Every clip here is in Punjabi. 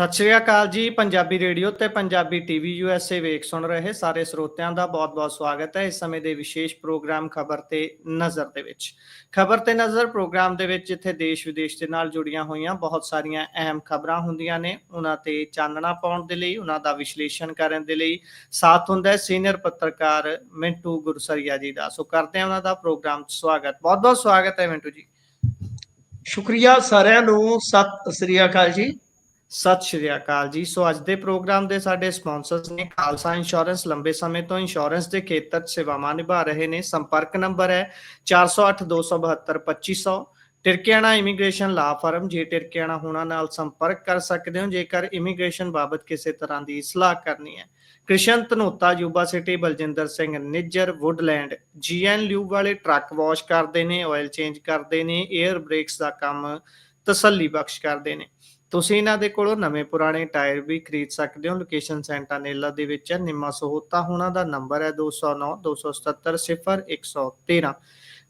ਸਤਿ ਸ਼੍ਰੀ ਅਕਾਲ ਜੀ, ਪੰਜਾਬੀ ਰੇਡੀਓ ਤੇ ਪੰਜਾਬੀ ਟੀਵੀ ਯੂਐਸਏ ਵੇਖ ਸੁਣ ਰਹੇ ਸਾਰੇ ਸਰੋਤਿਆਂ ਦਾ ਬਹੁਤ-ਬਹੁਤ ਸਵਾਗਤ ਹੈ ਇਸ ਸਮੇਂ ਦੇ ਵਿਸ਼ੇਸ਼ ਪ੍ਰੋਗਰਾਮ ਖਬਰ ਤੇ ਨਜ਼ਰ ਦੇ ਵਿੱਚ। ਖਬਰ ਤੇ ਨਜ਼ਰ ਪ੍ਰੋਗਰਾਮ ਦੇ ਵਿੱਚ ਜਿੱਥੇ ਦੇਸ਼ ਵਿਦੇਸ਼ ਦੇ ਨਾਲ ਜੁੜੀਆਂ ਹੋਈਆਂ ਬਹੁਤ ਸਾਰੀਆਂ ਅਹਿਮ ਖਬਰਾਂ ਹੁੰਦੀਆਂ ਨੇ, ਉਹਨਾਂ ਤੇ ਚਾਨਣਾ ਪਾਉਣ ਦੇ ਲਈ, ਉਹਨਾਂ ਦਾ ਵਿਸ਼ਲੇਸ਼ਣ ਕਰਨ ਦੇ ਲਈ ਸਾਥ ਹੁੰਦਾ ਹੈ ਸੀਨੀਅਰ ਪੱਤਰਕਾਰ ਮਿੰਟੂ ਗੁਰਸਰੀਆ ਜੀ ਦਾ। ਸੋ ਕਰਦੇ ਹਾਂ ਉਹਨਾਂ ਦਾ ਪ੍ਰੋਗਰਾਮ ਸਵਾਗਤ। ਬਹੁਤ-ਬਹੁਤ ਸਵਾਗਤ ਹੈ ਮਿੰਟੂ ਜੀ। ਸ਼ੁਕਰੀਆ ਸਾਰਿਆਂ ਨੂੰ। ਸਤਿ ਸ੍ਰੀ ਅਕਾਲ ਜੀ। ਸਤਿ ਸ਼੍ਰੀ ਅਕਾਲ ਜੀ। ਸੋ ਅੱਜ ਦੇ ਪ੍ਰੋਗਰਾਮ ਦੇ ਸਾਡੇ ਸਪਾਂਸਰਸ ਨੇ ਖਾਲਸਾ ਇੰਸ਼ੋਰੈਂਸ ਲੰਬੇ ਸਮੇਂ ਤੋਂ ਇੰਸ਼ੋਰੈਂਸ ਦੇ ਖੇਤਰ 'ਚ ਸੇਵਾਵਾਂ ਨਿਭਾ ਰਹੇ ਨੇ। ਸੰਪਰਕ ਨੰਬਰ ਹੈ 4082722500 ਟਿਰਕਿਆਣਾ ਇਮੀਗ੍ਰੇਸ਼ਨ ਲਾ ਫਰਮ, ਜੇ ਟਿਰਕਿਆਣਾ ਹੋਣਾ ਨਾਲ ਸੰਪਰਕ ਕਰ ਸਕਦੇ ਹੋ, ਜੇਕਰ ਇਮੀਗ੍ਰੇਸ਼ਨ ਬਾਬਤ ਕਿਸੇ ਤਰ੍ਹਾਂ ਦੀ ਸਲਾਹ ਕਰਨੀ ਹੈ। Krishan Dhanota, Yuba city, Baljinder Singh, Nijjar, Woodland, GN ਲਿਊ ਵਾਲੇ ਟਰੱਕ ਵਾਸ਼ ਕਰਦੇ ਨੇ ਆਇਲ ਚੇਂਜ ਕਰਦੇ ਨੇ 에ਅਰ ਬ੍ਰੇਕਸ ਦਾ ਕੰਮ ਤਸੱਲੀ ਬਖਸ਼ ਕਰਦੇ ਨੇ। ਤੁਸੀਂ ਇਹਨਾਂ ਦੇ ਕੋਲੋਂ ਨਵੇਂ ਪੁਰਾਣੇ ਟਾਇਰ ਵੀ ਖਰੀਦ ਸਕਦੇ ਹੋ। ਲੋਕੇਸ਼ਨ ਸੈਂਟਾਨੇਲਾ ਦੇ ਵਿੱਚ ਹੈ। ਨਿੰਮਾ ਸਹੋਤਾ ਹੋਣਾ ਦਾ ਨੰਬਰ ਹੈ 209 277 0113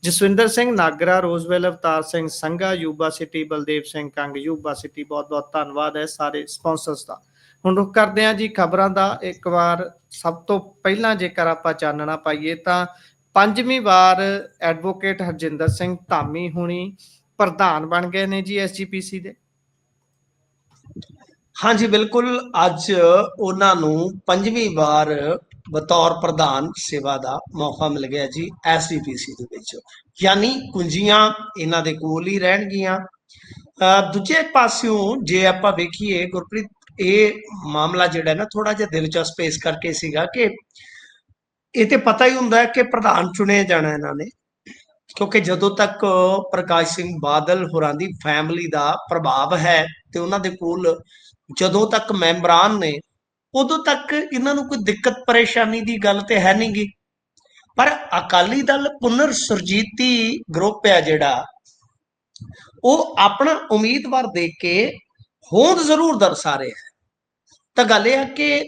Jaswinder Singh, Nagra, Roseville, Avtar Singh, Sangha, Yuba city, Baldev Singh, Kang, Yuba city ਬਹੁਤ ਬਹੁਤ ਧੰਨਵਾਦ ਹੈ ਸਾਰੇ ਸਪਾਂਸਰਸ ਦਾ। ਹੁਣ ਰੁਕ ਕਰਦੇ ਹਾਂ ਜੀ ਖਬਰਾਂ ਦਾ। ਇੱਕ ਵਾਰ ਸਭ ਤੋਂ ਪਹਿਲਾਂ ਜੇਕਰ ਆਪਾਂ ਚਾਨਣਾ ਪਾਈਏ ਤਾਂ ਪੰਜਵੀਂ ਵਾਰ ਐਡਵੋਕੇਟ ਹਰਜਿੰਦਰ ਸਿੰਘ ਧਾਮੀ ਹੁਣੀ ਪ੍ਰਧਾਨ ਬਣ ਗਏ ਨੇ ਜੀ ਐਸਜੀਪੀਸੀ ਦੇ। ਹਾਂਜੀ, ਬਿਲਕੁਲ। ਅੱਜ ਉਹਨਾਂ ਨੂੰ ਪੰਜਵੀਂ ਵਾਰ ਬਤੌਰ ਪ੍ਰਧਾਨ ਸੇਵਾ ਦਾ ਮੌਕਾ ਮਿਲ ਗਿਆ ਜੀ ਐਸਡੀਪੀਸੀ ਦੇ ਵਿੱਚ। ਯਾਨੀ ਕੁੰਜੀਆਂ ਇਹਨਾਂ ਦੇ ਕੋਲ ਹੀ ਰਹਿਣਗੀਆਂ। ਦੂਜੇ ਪਾਸਿਓਂ ਜੇ ਆਪਾਂ ਵੇਖੀਏ, ਗੁਰਪ੍ਰੀਤ, ਇਹ ਮਾਮਲਾ ਜਿਹੜਾ ਨਾ ਥੋੜਾ ਜਿਹਾ ਦਿਲਚਸਪ ਇਸ ਕਰਕੇ ਸੀਗਾ ਕਿ ਇਹ ਤੇ ਪਤਾ ਹੀ ਹੁੰਦਾ ਹੈ ਕਿ ਪ੍ਰਧਾਨ ਚੁਣੇ ਜਾਣਾ ਇਹਨਾਂ ਨੇ। ਕਿਉਂਕਿ ਜਦੋਂ ਤੱਕ ਪ੍ਰਕਾਸ਼ ਸਿੰਘ ਬਾਦਲ ਹੋਰਾਂ ਦੀ ਫੈਮਿਲੀ ਦਾ ਪ੍ਰਭਾਵ ਹੈ ਤੇ ਉਹਨਾਂ ਦੇ ਕੋਲ ਜਦੋਂ ਤੱਕ ਮੈਂਬਰਾਨ ਨੇ, ਉਦੋਂ ਤੱਕ ਇਹਨਾਂ ਨੂੰ ਕੋਈ ਦਿੱਕਤ ਪਰੇਸ਼ਾਨੀ ਦੀ ਗੱਲ ਤੇ ਹੈ ਨਹੀਂਗੀ ਪਰ ਅਕਾਲੀ ਦਲ ਪੁਨਰ ਸੁਰਜੀਤੀ ਗਰੁੱਪ ਹੈ ਜਿਹੜਾ, ਉਹ ਆਪਣਾ ਉਮੀਦਵਾਰ ਦੇ ਕੇ ਹੋਂਦ ਜ਼ਰੂਰ ਦਰਸਾ ਰਿਹਾ ਹੈ। ਤਾਂ ਗੱਲ ਇਹ ਹੈ ਕਿ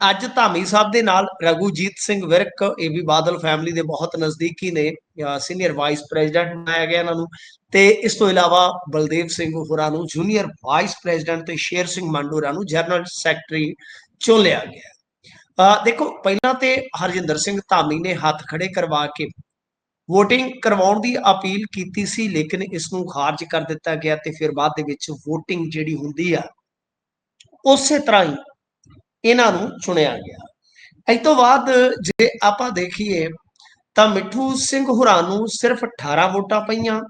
ਅੱਜ ਧਾਮੀ ਸਾਹਿਬ ਦੇ ਨਾਲ ਰਘੂਜੀਤ ਸਿੰਘ ਵਿਰਕ, ਇਹ ਵੀ ਬਾਦਲ ਫੈਮਿਲੀ ਦੇ ਬਹੁਤ ਨਜ਼ਦੀਕੀ ਨੇ ਸੀਨੀਅਰ ਵਾਈਸ ਪ੍ਰੈਜ਼ੀਡੈਂਟ ਬਣਾਇਆ ਗਿਆ ਇਹਨਾਂ ਨੂੰ। ਤੇ ਇਸ ਤੋਂ ਇਲਾਵਾ ਬਲਦੇਵ ਸਿੰਘ ਹੋਰਾਂ ਨੂੰ ਜੂਨੀਅਰ ਵਾਈਸ ਪ੍ਰੈਜ਼ੀਡੈਂਟ ਤੇ ਸ਼ੇਰ ਸਿੰਘ ਮੰਡੂ ਨੂੰ ਜਨਰਲ ਸੈਕਟਰੀ ਚੁਣ ਲਿਆ ਗਿਆ। ਆ ਦੇਖੋ, ਪਹਿਲਾਂ ਤੇ ਹਰਜਿੰਦਰ ਸਿੰਘ ਧਾਮੀ ਨੇ ਹੱਥ ਖੜੇ ਕਰਵਾ ਕੇ VOTING ਕਰਵਾਉਣ ਦੀ ਅਪੀਲ ਕੀਤੀ ਸੀ, ਲੇਕਿਨ ਇਸ ਨੂੰ ਖਾਰਜ ਕਰ ਦਿੱਤਾ ਗਿਆ ਤੇ ਫਿਰ ਬਾਅਦ ਦੇ ਵਿੱਚ VOTING ਜਿਹੜੀ ਹੁੰਦੀ ਆ, ਉਸੇ ਤਰ੍ਹਾਂ ਹੀ ਇਹਨਾਂ ਨੂੰ ਚੁਣਿਆ ਗਿਆ। ਇਸ ਤੋਂ ਬਾਅਦ ਜੇ ਆਪਾਂ ਦੇਖੀਏ ਤਾਂ ਮਿੱਠੂ ਸਿੰਘ ਹੁਰਾਂ ਨੂੰ ਸਿਰਫ 18 ਵੋਟਾਂ ਪਈਆਂ,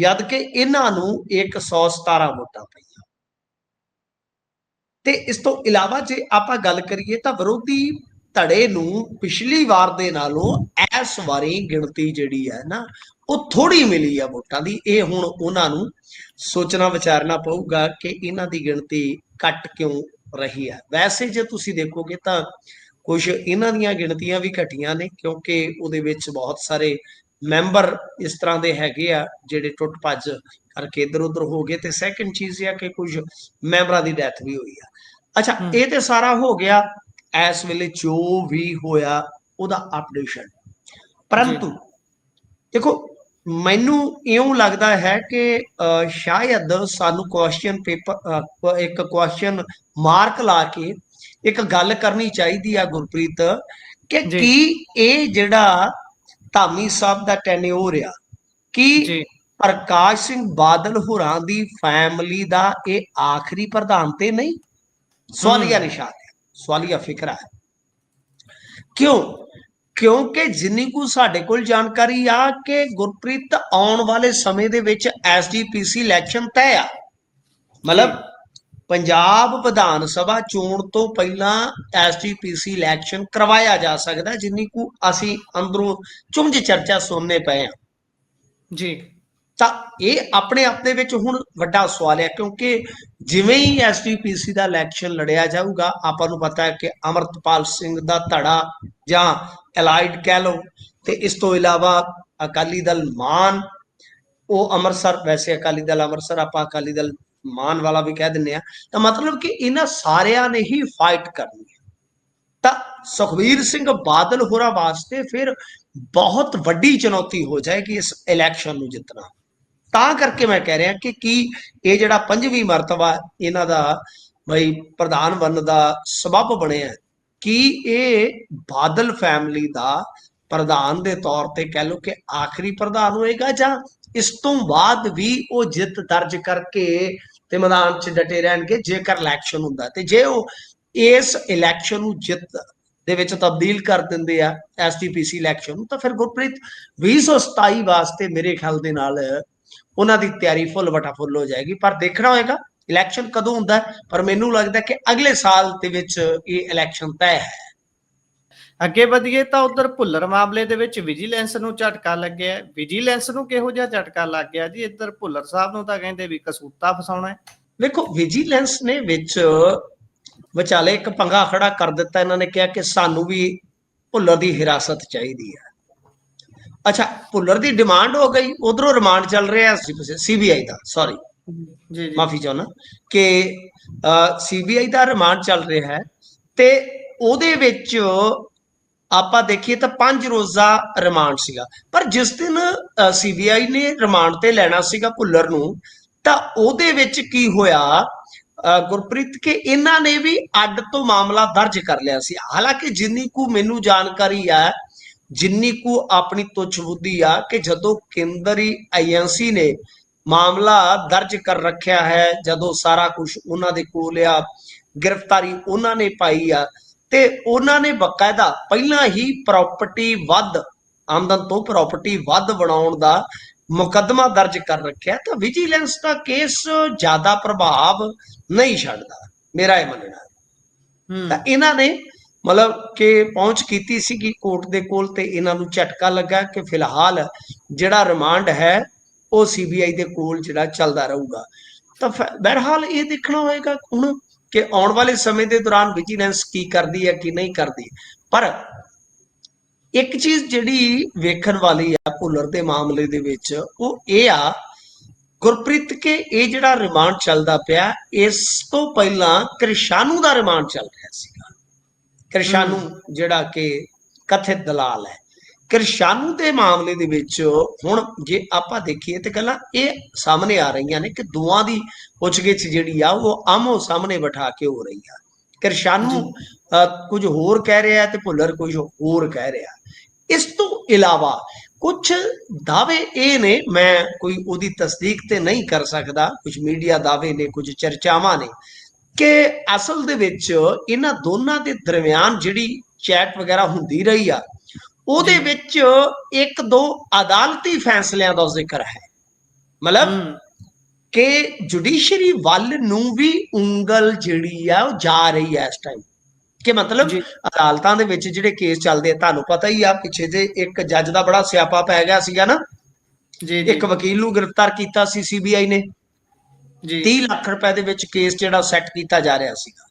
ਜਦ ਕਿ ਇਹਨਾਂ ਨੂੰ 117 ਵੋਟਾਂ ਪਈਆਂ। ਤੇ ਇਸ ਤੋਂ ਇਲਾਵਾ ਜੇ ਆਪਾਂ ਗੱਲ ਕਰੀਏ ਤਾਂ ਵਿਰੋਧੀ ਧੜੇ ਨੂੰ ਪਿਛਲੀ ਵਾਰ ਦੇ ਨਾਲੋਂ ਇਸ ਵਾਰੀ ਗਿਣਤੀ ਜਿਹੜੀ ਹੈ ਨਾ, ਉਹ ਥੋੜੀ ਮਿਲੀ ਆ ਵੋਟਾਂ ਦੀ। ਇਹ ਹੁਣ ਉਹਨਾਂ ਨੂੰ ਸੋਚਣਾ ਵਿਚਾਰਨਾ ਪਊਗਾ ਕਿ ਇਹਨਾਂ ਦੀ ਗਿਣਤੀ ਘੱਟ ਕਿਉਂ ਰਹੀ ਹੈ। ਵੈਸੇ ਜੇ ਤੁਸੀਂ ਦੇਖੋਗੇ ਤਾਂ ਕੁਝ ਇਹਨਾਂ ਦੀਆਂ ਗਿਣਤੀਆਂ ਵੀ ਘਟੀਆਂ ਨੇ ਕਿਉਂਕਿ ਉਹਦੇ ਵਿੱਚ ਬਹੁਤ ਸਾਰੇ ਮੈਂਬਰ ਇਸ ਤਰ੍ਹਾਂ ਦੇ ਹੈਗੇ ਆ ਜਿਹੜੇ ਟੁੱਟ ਭੱਜ ਕਰਕੇ ਇਧਰ ਉਧਰ ਹੋ ਗਏ ਤੇ ਸੈਕੰਡ ਚੀਜ਼ ਇਹ ਆ ਕਿ ਕੁਝ ਮੈਂਬਰਾਂ ਦੀ ਡੈਥ ਵੀ ਹੋਈ ਆ। ਅੱਛਾ। ਇਹ ਤੇ ਸਾਰਾ ਹੋ ਗਿਆ ਇਸ ਵੇਲੇ ਜੋ ਵੀ ਹੋਇਆ ਉਹਦਾ ਅਪਡੇਸ਼ਨ ਪਰੰਤੂ ਦੇਖੋ ਮੈਨੂੰ ਇਉਂ ਲੱਗਦਾ ਹੈ ਕਿ ਸ਼ਾਇਦ ਸਾਨੂੰ ਕੁਐਸਚਨ ਪੇਪਰ ਇੱਕ ਕੁਐਸਚਨ ਮਾਰਕ ਲਾ ਕੇ ਇੱਕ ਗੱਲ ਕਰਨੀ ਚਾਹੀਦੀ ਆ ਗੁਰਪ੍ਰੀਤ ਕਿ। ਕੀ ਇਹ ਜਿਹੜਾ ਧਾਮੀ ਸਾਹਿਬ ਦਾ ਟੈਨਿਓਰ ਆ ਕੀ ਪ੍ਰਕਾਸ਼ ਸਿੰਘ ਬਾਦਲ ਹੋਰਾਂ ਦੀ ਫੈਮਿਲੀ ਦਾ ਇਹ ਆਖਰੀ ਪ੍ਰਧਾਨ ਤੇ ਨਹੀਂ? ਸਵਾਲੀਆ ਨਿਸ਼ਾਨ ਹੈ ਸਵਾਲੀਆ ਫਿਕਰਾ ਹੈ ਕਿਉਂ? ਕਿਉਂਕਿ ਜਿੰਨੀ ਕੁ ਸਾਡੇ ਕੋਲ ਜਾਣਕਾਰੀ ਆ ਕਿ ਗੁਰਪ੍ਰੀਤ ਆਉਣ ਵਾਲੇ ਸਮੇਂ ਦੇ ਵਿੱਚ ਐਸਜੀਪੀਸੀ ਇਲੈਕਸ਼ਨ ਤੈਅ ਆ। ਮਤਲਬ ਪੰਜਾਬ ਵਿਧਾਨ ਸਭਾ ਚੋਣ ਤੋਂ ਪਹਿਲਾਂ ਐਸਜੀਪੀਸੀ ਇਲੈਕਸ਼ਨ ਕਰਵਾਇਆ ਜਾ ਸਕਦਾ, ਜਿੰਨੀ ਕੁ ਅਸੀਂ ਅੰਦਰੋਂ ਚੁੰਝ ਚਰਚਾ ਸੁਣਨੇ ਪਏ ਆ। ਜੀ। ਤਾਂ ਇਹ ਆਪਣੇ ਆਪ ਦੇ ਵਿੱਚ ਹੁਣ ਵੱਡਾ ਸਵਾਲ ਹੈ, ਕਿਉਂਕਿ ਜਿਵੇਂ ਹੀ ਐਸਟੀਪੀਸੀ ਦਾ ਇਲੈਕਸ਼ਨ ਲੜਿਆ ਜਾਊਗਾ, ਆਪਾਂ ਨੂੰ ਪਤਾ ਹੈ ਕਿ ਅਮਰਤਪਾਲ ਸਿੰਘ ਦਾ ਧੜਾ ਜਾਂ ਐਲਾਈਡ ਕਹਿ ਲਓ, ਤੇ ਇਸ ਤੋਂ ਇਲਾਵਾ ਅਕਾਲੀ ਦਲ ਮਾਨ, ਉਹ ਅੰਮ੍ਰਿਤਸਰ, ਵੈਸੇ ਅਕਾਲੀ ਦਲ ਅੰਮ੍ਰਿਤਸਰ, ਆਪਾਂ ਅਕਾਲੀ ਦਲ ਮਾਨ ਵਾਲਾ ਵੀ ਕਹਿ ਦਿੰਨੇ ਆ ਤਾਂ ਮਤਲਬ ਕਿ ਇਹਨਾਂ ਸਾਰਿਆਂ ਨੇ ਹੀ ਫਾਈਟ ਕਰਨੀ ਹੈ। ਤਾਂ ਸੁਖਵੀਰ ਸਿੰਘ ਬਾਦਲ ਹੋਰਾਂ ਵਾਸਤੇ ਫਿਰ ਬਹੁਤ ਵੱਡੀ ਚੁਣੌਤੀ ਹੋ ਜਾਏਗੀ ਇਸ ਇਲੈਕਸ਼ਨ ਨੂੰ ਜਿੱਤਣਾ। ਤਾਂ ਕਰਕੇ ਮੈਂ ਕਹਿ ਰਿਹਾ ਕਿ ਕੀ ਇਹ ਜਿਹੜਾ ਪੰਜਵੀਂ ਮਰਤਬਾ ਇਹਨਾਂ ਦਾ ਬਈ ਪ੍ਰਧਾਨ ਬਣਨ ਦਾ ਸਬਬ ਬਣਿਆ ਕੀ ਇਹ ਬਾਦਲ ਫੈਮਿਲੀ ਦਾ ਪ੍ਰਧਾਨ ਦੇ ਤੌਰ ਤੇ ਕਹਿ ਲਓ ਕਿ ਆਖਰੀ ਪ੍ਰਧਾਨ ਹੋਏਗਾ ਜਾਂ ਇਸ ਤੋਂ ਬਾਅਦ ਵੀ ਉਹ ਜਿੱਤ ਦਰਜ ਕਰਕੇ ਤੇ ਮੈਦਾਨ 'ਚ ਡਟੇ ਰਹਿਣਗੇ ਜੇਕਰ ਇਲੈਕਸ਼ਨ ਹੁੰਦਾ ਤੇ ਜੇ ਉਹ ਇਸ ਇਲੈਕਸ਼ਨ ਨੂੰ ਜਿੱਤ ਦੇ ਵਿੱਚ ਤਬਦੀਲ ਕਰ ਦਿੰਦੇ ਆ ਐਸਟੀਪੀਸੀ ਇਲੈਕਸ਼ਨ ਨੂੰ, ਤਾਂ ਫਿਰ ਗੁਰਪ੍ਰੀਤ 2027 ਵਾਸਤੇ ਮੇਰੇ ਖਿਆਲ ਦੇ ਨਾਲ ਉਹਨਾਂ ਦੀ ਤਿਆਰੀ ਫੁੱਲ ਵਟਾ ਫੁੱਲ ਹੋ ਜਾਏਗੀ। ਪਰ ਦੇਖਣਾ ਹੋਏਗਾ ਇਲੈਕਸ਼ਨ ਕਦੋਂ ਹੁੰਦਾ ਪਰ ਮੈਨੂੰ ਲੱਗਦਾ ਕਿ ਅਗਲੇ ਸਾਲ ਦੇ ਵਿੱਚ ਇਹ ਇਲੈਕਸ਼ਨ ਤੈਅ ਹੈ। ਅੱਗੇ ਵਧੀਏ ਤਾਂ ਉਧਰ ਭੁੱਲਰ ਮਾਮਲੇ ਦੇ ਵਿੱਚ ਵਿਜੀਲੈਂਸ ਨੂੰ ਝਟਕਾ ਲੱਗਿਆ। ਵਿਜੀਲੈਂਸ ਨੂੰ ਕਿਹੋ ਜਿਹਾ ਝਟਕਾ ਲੱਗ ਗਿਆ ਜੀ? ਇੱਧਰ ਭੁੱਲਰ ਸਾਹਿਬ ਨੂੰ ਤਾਂ ਕਹਿੰਦੇ ਵੀ ਕਸੂਤਾ ਫਸਾਉਣਾ ਹੈ। ਵੇਖੋ ਵਿਜੀਲੈਂਸ ਨੇ ਵਿੱਚ ਵਿਚਾਲੇ ਇੱਕ ਪੰਗਾ ਖੜਾ ਕਰ ਦਿੱਤਾ। ਇਹਨਾਂ ਨੇ ਕਿਹਾ ਕਿ ਸਾਨੂੰ ਵੀ ਭੁੱਲਰ ਦੀ ਹਿਰਾਸਤ ਚਾਹੀਦੀ ਹੈ। ਅੱਛਾ ਭੁੱਲਰ ਦੀ ਡਿਮਾਂਡ ਹੋ ਗਈ ਉਧਰੋਂ ਰਿਮਾਂਡ ਚੱਲ ਰਿਹਾ ਸੀਬੀਆਈ ਦਾ ਸੌਰੀ ਜੀ ਜੀ। ਮਾਫੀ ਚਾਹੁੰਦਾ ਕਿ ਸੀਬੀਆਈ ਦਾ ਰਿਮਾਂਡ ਚੱਲ ਰਿਹਾ ਹੈ ਤੇ ਉਹਦੇ ਵਿੱਚ ਆਪਾਂ ਦੇਖੀਏ ਤਾਂ 5 ਰੋਜ਼ਾ ਰਿਮਾਂਡ ਸੀਗਾ। ਪਰ ਜਿਸ ਦਿਨ ਸੀਬੀਆਈ ਨੇ ਰਿਮਾਂਡ ਤੇ ਲੈਣਾ ਸੀਗਾ ਭੁੱਲਰ ਨੂੰ ਤਾਂ ਉਹਦੇ ਵਿੱਚ ਕੀ ਹੋਇਆ ਗੁਰਪ੍ਰੀਤ ਕਿ ਇਹਨਾਂ ਨੇ ਵੀ ਅੱਡ ਤੋਂ ਮਾਮਲਾ ਦਰਜ ਕਰ ਲਿਆ ਸੀ। ਹਾਲਾਂਕਿ ਜਿੰਨੀ ਕੁ ਮੈਨੂੰ ਜਾਣਕਾਰੀ ਆ ਜਿੰਨੀ ਕੁ ਆਪਣੀ ਤੁੱਛ ਬੁੱਧੀ ਆ ਕਿ ਜਦੋਂ ਕੇਂਦਰੀ ਏਜੰਸੀ ਨੇ ਮਾਮਲਾ ਦਰਜ ਕਰ ਰੱਖਿਆ ਹੈ ਜਦੋਂ ਸਾਰਾ ਕੁਝ ਉਹਨਾਂ ਦੇ ਕੋਲ ਆ ਗ੍ਰਿਫਤਾਰੀ ਉਹਨਾਂ ਨੇ ਪਾਈ ਆ ਤੇ ਉਹਨਾਂ ਨੇ ਬਕਾਇਦਾ ਪਹਿਲਾਂ ਹੀ ਪ੍ਰਾਪਰਟੀ ਵੱਧ ਆਮਦਨ ਤੋਂ ਪ੍ਰਾਪਰਟੀ ਵੱਧ ਬਣਾਉਣ ਦਾ ਮੁਕੱਦਮਾ ਦਰਜ ਕਰ ਰੱਖਿਆ ਤਾਂ ਵਿਜੀਲੈਂਸ ਦਾ ਕੇਸ ਜ਼ਿਆਦਾ ਪ੍ਰਭਾਵ ਨਹੀਂ ਛੱਡਦਾ ਮੇਰਾ ਇਹ ਮੰਨਣਾ। ਤਾਂ ਇਹਨਾਂ ਨੇ ਮਤਲਬ ਕਿ ਪਹੁੰਚ ਕੀਤੀ ਸੀ ਕਿ ਕੋਰਟ ਦੇ ਕੋਲ ਤੇ ਇਹਨਾਂ ਨੂੰ ਝਟਕਾ ਲੱਗਾ ਕਿ ਫਿਲਹਾਲ ਜਿਹੜਾ ਰਿਮਾਂਡ ਹੈ, ਉਹ ਸੀਬੀਆਈ ਦੇ ਕੋਲ ਜਿਹੜਾ ਚੱਲਦਾ ਰਹੂਗਾ। ਤਾਂ ਫ- ਬਹਰਹਾਲ ਇਹ ਦੇਖਣਾ ਹੋਏਗਾ ਹੁਣ ਕਿ ਆਉਣ ਵਾਲੇ ਸਮੇਂ ਦੇ ਦੌਰਾਨ ਵਿਜੀਲੈਂਸ ਕੀ ਕਰਦੀ ਹੈ, ਕੀ ਨਹੀਂ ਕਰਦੀ। ਪਰ ਇੱਕ ਚੀਜ਼ ਜਿਹੜੀ ਵੇਖਣ ਵਾਲੀ ਆ, ਭੁੱਲਰ ਦੇ ਮਾਮਲੇ ਦੇ ਵਿੱਚ, ਉਹ ਇਹ ਆ, ਗੁਰਪ੍ਰੀਤ ਕੇ ਇਹ ਜਿਹੜਾ ਰਿਮਾਂਡ ਚੱਲਦਾ ਪਿਆ, ਇਸ ਤੋਂ ਪਹਿਲਾਂ ਕ੍ਰਿਸ਼ਾਨੂ ਦਾ ਰਿਮਾਂਡ ਚੱਲ ਰਿਹਾ ਸੀਗਾ। ਕ੍ਰਿਸ਼ਾਨੂ ਜਿਹੜਾ ਕਿ ਕਥਿਤ ਦਲਾਲ ਹੈ। ਕ੍ਰਿਸ਼ਾਨੂ ਦੇ ਮਾਮਲੇ ਦੇ ਵਿੱਚ ਹੁਣ ਜੇ ਆਪਾਂ ਦੇਖੀਏ ਤੇ ਗੱਲਾਂ ਇਹ ਸਾਹਮਣੇ ਆ ਰਹੀਆਂ ਨੇ ਕਿ ਦੋਵਾਂ ਦੀ ਪੁੱਛਗਿੱਛ ਜਿਹੜੀ ਆ ਉਹ ਆਮੋ ਸਾਹਮਣੇ ਬਿਠਾ ਕੇ ਹੋ ਰਹੀ ਆ। ਕ੍ਰਿਸ਼ਾਨੂ ਕੁਝ ਹੋਰ ਕਹਿ ਰਿਹਾ ਤੇ ਭੁੱਲਰ ਕੁਝ ਹੋਰ ਕਹਿ ਰਿਹਾ। ਇਸ ਤੋਂ ਇਲਾਵਾ ਕੁਝ ਦਾਅਵੇ ਇਹ ਨੇ ਮੈਂ ਕੋਈ ਉਹਦੀ ਤਸਦੀਕ ਤੇ ਨਹੀਂ ਕਰ ਸਕਦਾ ਕੁਝ ਮੀਡੀਆ ਦਾਅਵੇ ਨੇ ਕੁਝ ਚਰਚਾਵਾਂ ਨੇ ਕਿ ਅਸਲ ਦੇ ਵਿੱਚ ਇਹਨਾਂ ਦੋਨਾਂ ਦੇ ਦਰਮਿਆਨ ਜਿਹੜੀ ਚੈਟ ਵਗੈਰਾ ਹੁੰਦੀ ਰਹੀ ਆ ਉਹਦੇ। ਵਿੱਚ ਇੱਕ ਦੋ ਅਦਾਲਤੀ ਫੈਸਲਿਆਂ ਦਾ ਜ਼ਿਕਰ ਹੈ। ਮਤਲਬ ਕਿ ਜੁਡੀਸ਼ਰੀ ਵੱਲ ਨੂੰ ਵੀ ਉਂਗਲ ਜਿਹੜੀ ਆ ਉਹ ਜਾ ਰਹੀ ਹੈ ਇਸ ਟਾਈਮ ਕਿ ਮਤਲਬ ਅਦਾਲਤਾਂ ਦੇ ਵਿੱਚ ਜਿਹੜੇ ਕੇਸ ਚੱਲਦੇ ਆ ਤੁਹਾਨੂੰ ਪਤਾ ਹੀ ਆ ਪਿੱਛੇ ਜੇ ਇੱਕ ਜੱਜ ਦਾ ਬੜਾ ਸਿਆਪਾ ਪੈ ਗਿਆ ਸੀਗਾ ਨਾ। ਜੀ ਜੀ। ਇੱਕ ਵਕੀਲ ਨੂੰ ਗ੍ਰਿਫਤਾਰ ਕੀਤਾ ਸੀ ਸੀਬੀਆਈ ਨੇ। ਜੀ। 30 ਲੱਖ ਰੁਪਏ ਦੇ ਵਿੱਚ ਕੇਸ ਜਿਹੜਾ ਸੈੱਟ ਕੀਤਾ ਜਾ ਰਿਹਾ ਸੀਗਾ।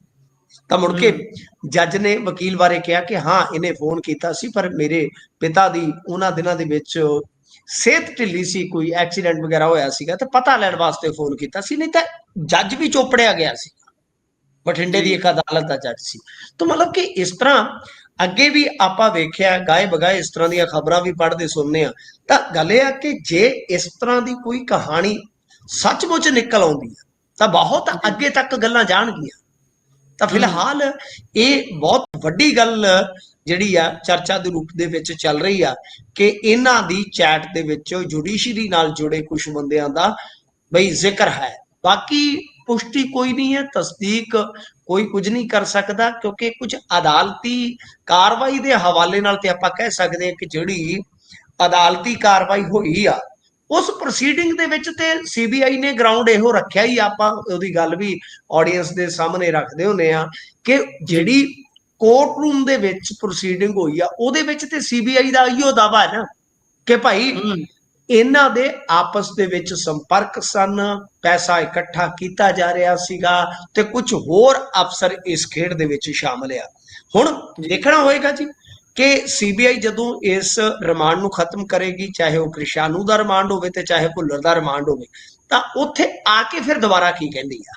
ਤਾਂ ਮੁੜ ਕੇ ਜੱਜ ਨੇ ਵਕੀਲ ਬਾਰੇ ਕਿਹਾ ਕਿ ਹਾਂ ਇਹਨੇ ਫੋਨ ਕੀਤਾ ਸੀ ਪਰ ਮੇਰੇ ਪਿਤਾ ਦੀ ਉਹਨਾਂ ਦਿਨਾਂ ਦੇ ਵਿੱਚ ਸਿਹਤ ਢਿੱਲੀ ਸੀ ਕੋਈ ਐਕਸੀਡੈਂਟ ਵਗੈਰਾ ਹੋਇਆ ਸੀਗਾ ਤੇ ਪਤਾ ਲੈਣ ਵਾਸਤੇ ਫੋਨ ਕੀਤਾ ਸੀ ਨਹੀਂ ਤਾਂ ਜੱਜ ਵੀ ਚੋਪੜਿਆ ਗਿਆ ਸੀ। ਬਠਿੰਡੇ ਦੀ। ਇੱਕ ਅਦਾਲਤ ਦਾ ਜੱਜ ਸੀ। ਤਾਂ ਮਤਲਬ ਕਿ ਇਸ ਤਰ੍ਹਾਂ ਅੱਗੇ ਵੀ ਆਪਾਂ ਵੇਖਿਆ ਗਾਏ ਬਗਾਏ ਇਸ ਤਰ੍ਹਾਂ ਦੀਆਂ ਖਬਰਾਂ ਵੀ ਪੜ੍ਹਦੇ ਸੁਣਨੇ ਆ ਤਾਂ ਗੱਲ ਇਹ ਆ ਕਿ ਜੇ ਇਸ ਤਰ੍ਹਾਂ ਦੀ ਕੋਈ ਕਹਾਣੀ ਸੱਚਮੁੱਚ ਨਿਕਲ ਆਉਂਦੀ ਹੈ ਤਾਂ ਬਹੁਤ ਅੱਗੇ ਤੱਕ ਗੱਲਾਂ ਜਾਣਗੀਆਂ। ਤਾਂ ਫਿਲਹਾਲ ਇਹ ਬਹੁਤ ਵੱਡੀ ਗੱਲ ਜਿਹੜੀ ਆ, ਚਰਚਾ ਦੇ ਰੂਪ ਦੇ ਵਿੱਚ ਚੱਲ ਰਹੀ ਆ ਕਿ ਇਹਨਾਂ ਦੀ ਚੈਟ ਦੇ ਵਿੱਚ ਜੁਡੀਸ਼ਰੀ ਨਾਲ ਜੁੜੇ ਕੁਝ ਬੰਦਿਆਂ ਦਾ ਬਈ ਜ਼ਿਕਰ ਹੈ। ਬਾਕੀ ਪੁਸ਼ਟੀ ਕੋਈ ਨਹੀਂ ਹੈ, ਤਸਦੀਕ ਕੋਈ ਕੁਝ ਨਹੀਂ ਕਰ ਸਕਦਾ ਕਿਉਂਕਿ ਕੁਝ ਅਦਾਲਤੀ ਕਾਰਵਾਈ ਦੇ ਹਵਾਲੇ ਨਾਲ ਤੇ ਆਪਾਂ ਕਹਿ ਸਕਦੇ ਹਾਂ ਕਿ ਜਿਹੜੀ ਅਦਾਲਤੀ ਕਾਰਵਾਈ ਹੋਈ ਆ ਉਸ ਪ੍ਰੋਸੀਡਿੰਗ ਦੇ ਵਿੱਚ ਤੇ ਸੀਬੀਆਈ ਨੇ ਗਰਾਊਂਡ ਇਹੋ ਰੱਖਿਆ ਹੀ ਆਪਾਂ ਉਹਦੀ ਗੱਲ ਵੀ ਆਡੀਅנס ਦੇ ਸਾਹਮਣੇ ਰੱਖਦੇ ਹੁੰਨੇ ਆ ਕਿ ਜਿਹੜੀ ਕੋਰਟ ਰੂਮ ਦੇ ਵਿੱਚ ਪ੍ਰੋਸੀਡਿੰਗ ਹੋਈ ਆ ਉਹਦੇ ਵਿੱਚ ਤੇ ਸੀਬੀਆਈ ਦਾ ਇਹੋ ਦਾਵਾ ਹੈ ਨਾ ਕਿ ਭਾਈ ਇਹਨਾਂ ਦੇ ਆਪਸ ਦੇ ਵਿੱਚ ਸੰਪਰਕ ਸਨ ਪੈਸਾ ਇਕੱਠਾ ਕੀਤਾ ਜਾ ਰਿਹਾ ਸੀਗਾ ਤੇ ਕੁਝ ਹੋਰ ਅਫਸਰ ਇਸ ਖੇਡ ਦੇ ਵਿੱਚ ਸ਼ਾਮਲ ਆ। ਹੁਣ ਦੇਖਣਾ ਹੋਏਗਾ ਜੀ ਕਿ ਸੀਬੀਆਈ ਜਦੋਂ ਇਸ ਰਿਮਾਂਡ ਨੂੰ ਖਤਮ ਕਰੇਗੀ ਚਾਹੇ ਉਹ ਕ੍ਰਿਸ਼ਾਨੂ ਦਾ ਰਿਮਾਂਡ ਹੋਵੇ ਤੇ ਚਾਹੇ ਭੁੱਲਰ ਦਾ ਰਿਮਾਂਡ ਹੋਵੇ ਤਾਂ ਉੱਥੇ ਆ ਕੇ ਫਿਰ ਦੁਬਾਰਾ ਕੀ ਕਹਿੰਦੀ ਆ?